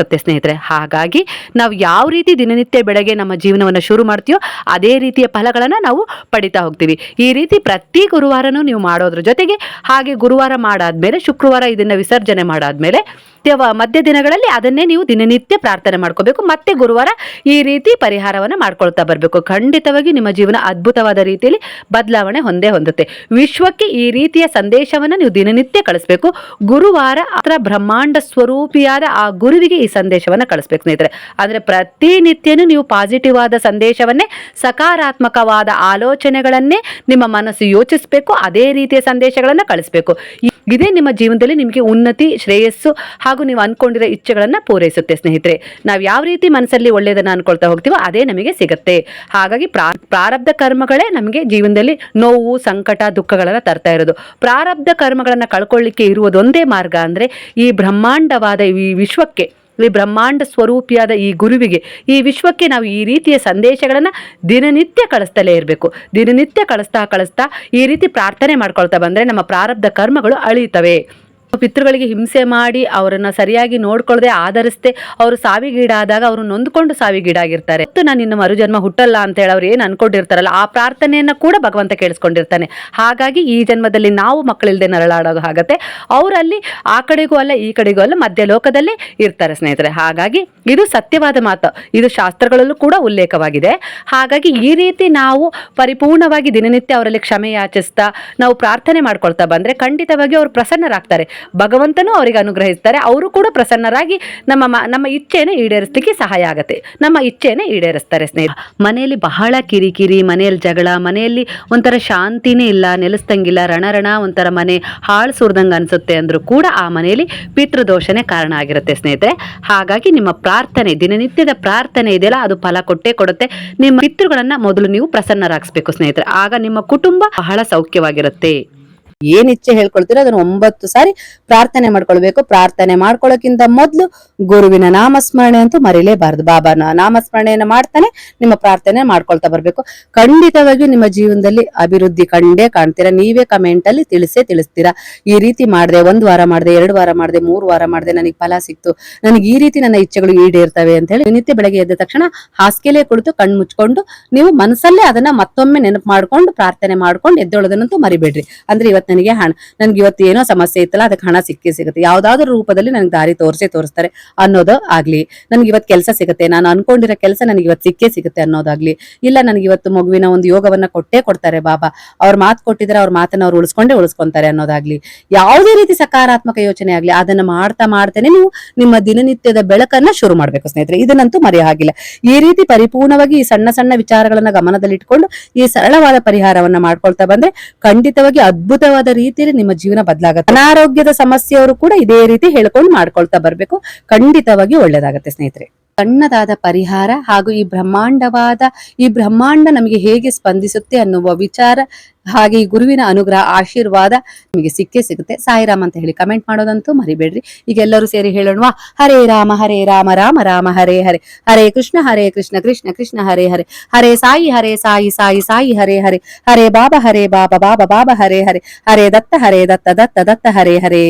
ಸತ್ಯ ಸ್ನೇಹಿತರೆ. ಹಾಗಾಗಿ ನಾವು ಯಾವ ರೀತಿ ದಿನನಿತ್ಯ ಬೆಳಗ್ಗೆ ನಮ್ಮ ಜೀವನವನ್ನು ಶುರು ಮಾಡ್ತೀವೋ ಅದೇ ರೀತಿಯ ಫಲಗಳನ್ನು ನಾವು ಪಡಿತಾ ಹೋಗ್ತೀವಿ. ಈ ರೀತಿ ಪ್ರತಿ ಗುರುವಾರನೂ ನೀವು ಮಾಡೋದ್ರ ಜೊತೆಗೆ ಹಾಗೆ ಗುರುವಾರ ಮಾಡಾದಮೇಲೆ ಶುಕ್ರವಾರ ಇದನ್ನು ವಿಸರ್ಜನೆ ಮಾಡಾದ್ಮೇಲೆ ತ್ಯವ ಮಧ್ಯ ದಿನಗಳಲ್ಲಿ ಅದನ್ನೇ ನೀವು ದಿನನಿತ್ಯ ಪ್ರಾರ್ಥನೆ ಮಾಡ್ಕೋಬೇಕು. ಮತ್ತೆ ಗುರುವಾರ ಈ ರೀತಿ ಪರಿಹಾರವನ್ನು ಮಾಡ್ಕೊಳ್ತಾ ಬರಬೇಕು. ಖಂಡಿತವಾಗಿ ನಿಮ್ಮ ಜೀವನ ಅದ್ಭುತವಾದ ರೀತಿಯಲ್ಲಿ ಬದಲಾವಣೆ ಹೊಂದೇ ಹೊಂದುತ್ತೆ. ವಿಶ್ವಕ್ಕೆ ಈ ರೀತಿಯ ಸಂದೇಶವನ್ನು ನೀವು ದಿನನಿತ್ಯ ಕಳಿಸ್ಬೇಕು. ಗುರುವಾರ ಅದರ ಬ್ರಹ್ಮಾಂಡ ಸ್ವರೂಪಿಯಾದ ಆ ಗುರುವಿಗೆ ಈ ಸಂದೇಶವನ್ನು ಕಳಿಸ್ಬೇಕು ಸ್ನೇಹಿತರೆ. ಅಂದರೆ ಪ್ರತಿನಿತ್ಯನೂ ನೀವು ಪಾಸಿಟಿವ್ ಆದ ಸಂದೇಶವನ್ನೇ, ಸಕಾರಾತ್ಮಕವಾದ ಆಲೋಚನೆಗಳನ್ನೇ ನಿಮ್ಮ ಮನಸ್ಸು ಯೋಚಿಸಬೇಕು. ಅದೇ ರೀತಿಯ ಸಂದೇಶಗಳನ್ನು ಕಳಿಸ್ಬೇಕು. ಇದೇ ನಿಮ್ಮ ಜೀವನದಲ್ಲಿ ನಿಮಗೆ ಉನ್ನತಿ, ಶ್ರೇಯಸ್ಸು ಹಾಗೂ ನೀವು ಅನ್ಕೊಂಡಿರೋ ಇಚ್ಛೆಗಳನ್ನು ಪೂರೈಸುತ್ತೆ, ಸ್ನೇಹಿತರೆ. ನಾವು ಯಾವ ರೀತಿ ಮನಸ್ಸಲ್ಲಿ ಒಳ್ಳೆಯದನ್ನು ಅನ್ಕೊಳ್ತಾ ಹೋಗ್ತೀವೋ ಅದೇ ನಮಗೆ ಸಿಗುತ್ತೆ. ಹಾಗಾಗಿ ಪ್ರಾ, ಪ್ರಾರಬ್ಧ ಕರ್ಮಗಳೇ ನಮಗೆ ಜೀವನದಲ್ಲಿ ನೋವು, ಸಂಕಟ, ದುಃಖಗಳನ್ನು ತರ್ತಾ ಇರೋದು. ಪ್ರಾರಬ್ಧ ಕರ್ಮಗಳನ್ನು ಕಳ್ಕೊಳ್ಳಿಕ್ಕೆ ಇರುವುದೊಂದೇ ಮಾರ್ಗ ಅಂದರೆ ಈ ಬ್ರಹ್ಮಾಂಡವಾದ ಈ ವಿಶ್ವಕ್ಕೆ, ಈ ಬ್ರಹ್ಮಾಂಡ ಸ್ವರೂಪಿಯಾದ ಈ ಗುರುವಿಗೆ, ಈ ವಿಶ್ವಕ್ಕೆ ನಾವು ಈ ರೀತಿಯ ಸಂದೇಶಗಳನ್ನು ದಿನನಿತ್ಯ ಕಳಿಸ್ತಲೇ ಇರಬೇಕು. ದಿನನಿತ್ಯ ಕಳಿಸ್ತಾ ಕಳಿಸ್ತಾ ಈ ರೀತಿ ಪ್ರಾರ್ಥನೆ ಮಾಡ್ಕೊಳ್ತಾ ಬಂದರೆ ನಮ್ಮ ಪ್ರಾರಬ್ಧ ಕರ್ಮಗಳು ಅಳಿತವೆ. ಪಿತೃಗಳಿಗೆ ಹಿಂಸೆ ಮಾಡಿ ಅವರನ್ನ ಸರಿಯಾಗಿ ನೋಡ್ಕೊಳ್ಳದೆ ಆಧರಿಸದೆ ಅವರು ಸಾವಿಗೀಡಾದಾಗ ಅವರು ನೊಂದ್ಕೊಂಡು ಸಾವಿಗೀಡಾಗಿರ್ತಾರೆ. ಮತ್ತು ನಾನು ಇನ್ನು ಮರುಜನ್ಮ ಹುಟ್ಟಲ್ಲ ಅಂತ ಹೇಳಿ ಅವ್ರು ಏನು ಅನ್ಕೊಂಡಿರ್ತಾರಲ್ಲ, ಆ ಪ್ರಾರ್ಥನೆಯನ್ನ ಕೂಡ ಭಗವಂತ ಕೇಳಿಸ್ಕೊಂಡಿರ್ತಾನೆ. ಹಾಗಾಗಿ ಈ ಜನ್ಮದಲ್ಲಿ ನಾವು ಮಕ್ಕಳಿಲ್ಲದೆ ನರಳಾಡೋ ಆಗತ್ತೆ. ಅವರಲ್ಲಿ ಆ ಕಡೆಗೂ ಅಲ್ಲ, ಈ ಕಡೆಗೂ ಅಲ್ಲ ಮಧ್ಯ ಲೋಕದಲ್ಲೇ ಇರ್ತಾರೆ ಸ್ನೇಹಿತರೆ. ಹಾಗಾಗಿ ಇದು ಸತ್ಯವಾದ ಮಾತು. ಇದು ಶಾಸ್ತ್ರಗಳಲ್ಲೂ ಕೂಡ ಉಲ್ಲೇಖವಾಗಿದೆ. ಹಾಗಾಗಿ ಈ ರೀತಿ ನಾವು ಪರಿಪೂರ್ಣವಾಗಿ ದಿನನಿತ್ಯ ಅವರಲ್ಲಿ ಕ್ಷಮೆ ಯಾಚಿಸ್ತಾ ನಾವು ಪ್ರಾರ್ಥನೆ ಮಾಡ್ಕೊಳ್ತಾ ಬಂದ್ರೆ ಖಂಡಿತವಾಗಿ ಅವರು ಪ್ರಸನ್ನರಾಗ್ತಾರೆ. ಭಗವಂತನೂ ಅವರಿಗೆ ಅನುಗ್ರಹಿಸ್ತಾರೆ. ಅವರು ಕೂಡ ಪ್ರಸನ್ನರಾಗಿ ನಮ್ಮ ನಮ್ಮ ಇಚ್ಛೆಯನ್ನು ಈಡೇರಿಸಲಿಕ್ಕೆ ಸಹಾಯ ಆಗುತ್ತೆ. ನಮ್ಮ ಇಚ್ಛೆಯನ್ನು ಈಡೇರಿಸ್ತಾರೆ ಸ್ನೇಹಿತ. ಮನೆಯಲ್ಲಿ ಬಹಳ ಕಿರಿಕಿರಿ, ಮನೆಯಲ್ಲಿ ಜಗಳ, ಮನೆಯಲ್ಲಿ ಒಂಥರ ಶಾಂತಿನೇ ಇಲ್ಲ, ನೆಲೆಸ್ದಂಗಿಲ್ಲ, ರಣರಣ, ಒಂಥರ ಮನೆ ಹಾಳು ಸುರಿದಂಗೆ ಅನಿಸುತ್ತೆ ಅಂದರೂ ಕೂಡ ಆ ಮನೆಯಲ್ಲಿ ಪಿತೃದೋಷನೇ ಕಾರಣ ಆಗಿರುತ್ತೆ ಸ್ನೇಹಿತರೆ. ಹಾಗಾಗಿ ನಿಮ್ಮ ಪ್ರಾರ್ಥನೆ, ದಿನನಿತ್ಯದ ಪ್ರಾರ್ಥನೆ ಇದೆಯಲ್ಲ, ಅದು ಫಲ ಕೊಟ್ಟೇ ಕೊಡುತ್ತೆ. ನಿಮ್ಮ ಪಿತೃಗಳನ್ನು ಮೊದಲು ನೀವು ಪ್ರಸನ್ನರಾಗಿಸ್ಬೇಕು ಸ್ನೇಹಿತರೆ. ಆಗ ನಿಮ್ಮ ಕುಟುಂಬ ಬಹಳ ಸೌಖ್ಯವಾಗಿರುತ್ತೆ. ಏನ್ ಇಚ್ಛೆ ಹೇಳ್ಕೊಳ್ತೀರ ಅದನ್ನ ಒಂಬತ್ತು ಸಾರಿ ಪ್ರಾರ್ಥನೆ ಮಾಡ್ಕೊಳ್ಬೇಕು. ಪ್ರಾರ್ಥನೆ ಮಾಡ್ಕೊಳ್ಳೋಕ್ಕಿಂತ ಮೊದಲು ಗುರುವಿನ ನಾಮಸ್ಮರಣೆ ಅಂತೂ ಮರಿಲೇಬಾರದು. ಬಾಬಾನ ನಾಮಸ್ಮರಣೆಯನ್ನು ಮಾಡ್ತಾನೆ, ನಿಮ್ಮ ಪ್ರಾರ್ಥನೆ ಮಾಡ್ಕೊಳ್ತಾ ಬರ್ಬೇಕು. ಖಂಡಿತವಾಗಿಯೂ ನಿಮ್ಮ ಜೀವನದಲ್ಲಿ ಅಭಿವೃದ್ಧಿ ಕಂಡೇ ಕಾಣ್ತೀರಾ. ನೀವೇ ಕಮೆಂಟ್ ಅಲ್ಲಿ ತಿಳಿಸೇ ತಿಳಿಸ್ತೀರಾ. ಈ ರೀತಿ ಮಾಡಿದೆ, ಒಂದ್ ವಾರ ಮಾಡಿದೆ, ಎರಡು ವಾರ ಮಾಡಿದೆ, ಮೂರು ವಾರ ಮಾಡಿದೆ, ನನಗೆ ಫಲ ಸಿಕ್ತು. ನನಗೆ ಈ ರೀತಿ ನನ್ನ ಇಚ್ಛೆಗಳು ಈಡೇರ್ತವೆ ಅಂತ ಹೇಳಿ ನಿತ್ಯ ಬೆಳಗ್ಗೆ ಎದ್ದ ತಕ್ಷಣ ಹಾಸಿಗೆಲೇ ಕುಳಿತು ಕಣ್ಣು ಮುಚ್ಕೊಂಡು ನೀವು ಮನಸ್ಸಲ್ಲೇ ಅದನ್ನ ಮತ್ತೊಮ್ಮೆ ನೆನಪು ಮಾಡ್ಕೊಂಡು, ಪ್ರಾರ್ಥನೆ ಮಾಡ್ಕೊಂಡು ಎದ್ದೊಳದನ್ನಂತೂ ಮರಿಬೇಡ್ರಿ. ಅಂದ್ರೆ ಇವತ್ತು ನನಗೆ ಹಣ. ನನ್ಗೆ ಇವತ್ತು ಏನೋ ಸಮಸ್ಯೆ ಇತ್ತಲ್ಲ, ಅದಕ್ಕೆ ಹಣ ಸಿಕ್ಕೇ ಸಿಗುತ್ತೆ. ಯಾವ್ದಾದ್ರು ರೂಪದಲ್ಲಿ ನನಗೆ ದಾರಿ ತೋರಿಸೇ ತೋರಿಸ್ತಾರೆ ಅನ್ನೋದು ಆಗ್ಲಿ. ನನ್ಗೆ ಇವತ್ತು ಕೆಲಸ ಸಿಗುತ್ತೆ. ನಾನು ಅನ್ಕೊಂಡಿರೋ ಕೆಲಸ ನನಗೆ ಇವತ್ತು ಸಿಕ್ಕೇ ಸಿಗುತ್ತೆ ಅನ್ನೋದಾಗ್ಲಿ. ಇಲ್ಲ, ನನಗೆ ಇವತ್ತು ಮಗುವಿನ ಒಂದು ಯೋಗವನ್ನ ಕೊಟ್ಟೇ ಕೊಡ್ತಾರೆ ಬಾಬಾ. ಅವ್ರ ಮಾತು ಕೊಟ್ಟಿದ್ರೆ ಅವ್ರ ಮಾತನ್ನ ಅವ್ರು ಉಳಿಸ್ಕೊಂಡೇ ಉಳಿಸ್ಕೊಂತಾರೆ ಅನ್ನೋದಾಗ್ಲಿ. ಯಾವುದೇ ರೀತಿ ಸಕಾರಾತ್ಮಕ ಯೋಚನೆ ಆಗ್ಲಿ, ಅದನ್ನ ಮಾಡ್ತಾ ಮಾಡ್ತೇನೆ ನೀವು ನಿಮ್ಮ ದಿನನಿತ್ಯದ ಬೆಳಕನ್ನ ಶುರು ಮಾಡ್ಬೇಕು ಸ್ನೇಹಿತರೆ. ಇದನ್ನಂತೂ ಮರೆಯ ಹಾಗಿಲ್ಲ ಈ ರೀತಿ ಪರಿಪೂರ್ಣವಾಗಿ ಈ ಸಣ್ಣ ಸಣ್ಣ ವಿಚಾರಗಳನ್ನ ಗಮನದಲ್ಲಿಟ್ಕೊಂಡು ಈ ಸರಳವಾದ ಪರಿಹಾರವನ್ನ ಮಾಡ್ಕೊಳ್ತಾ ಬಂದ್ರೆ ಖಂಡಿತವಾಗಿ ಅದ್ಭುತವಾದ ರೀತಿಯಲ್ಲಿ ನಿಮ್ಮ ಜೀವನ ಬದಲಾಗುತ್ತೆ. ಅನಾರೋಗ್ಯದ ಸಮಸ್ಯೆಯವರು ಕೂಡ ಇದೇ ರೀತಿ ಹೇಳ್ಕೊಂಡು ಮಾಡ್ಕೊಳ್ತಾ ಬರ್ಬೇಕು. ಖಂಡಿತವಾಗಿ ಒಳ್ಳೇದಾಗತ್ತೆ ಸ್ನೇಹಿತರೆ. ಸಣ್ಣದಾದ ಪರಿಹಾರ ಹಾಗೂ ಈ ಬ್ರಹ್ಮಾಂಡವಾದ, ಈ ಬ್ರಹ್ಮಾಂಡ ನಮಗೆ ಹೇಗೆ ಸ್ಪಂದಿಸುತ್ತೆ ಅನ್ನುವ ವಿಚಾರ, ಹಾಗೆ ಈ ಗುರುವಿನ ಅನುಗ್ರಹ, ಆಶೀರ್ವಾದ ನಿಮಗೆ ಸಿಕ್ಕೇ ಸಿಗುತ್ತೆ. ಸಾಯಿರಾಮ್ ಅಂತ ಹೇಳಿ ಕಮೆಂಟ್ ಮಾಡೋದಂತೂ ಮರಿಬೇಡ್ರಿ. ಈಗ ಎಲ್ಲರೂ ಸೇರಿ ಹೇಳೋಣ ಹರೇ ರಾಮ ಹರೇ ರಾಮ ರಾಮ ರಾಮ, ಹರೇ ಹರೇ. ಹರೇ ಕೃಷ್ಣ ಹರೇ ಕೃಷ್ಣ ಕೃಷ್ಣ ಕೃಷ್ಣ, ಹರೇ ಹರೇ. ಹರೇ ಸಾಯಿ ಹರೇ ಸಾಯಿ ಸಾಯಿ ಸಾಯಿ, ಹರೇ ಹರೇ. ಹರೇ ಬಾಬಾ ಹರೇ ಬಾಬಾ ಬಾಬಾ ಬಾಬಾ, ಹರೇ ಹರೇ. ಹರೇ ದತ್ತ ಹರೇ ದತ್ತ ದತ್ತ ದತ್ತ, ಹರೇ ಹರೇ.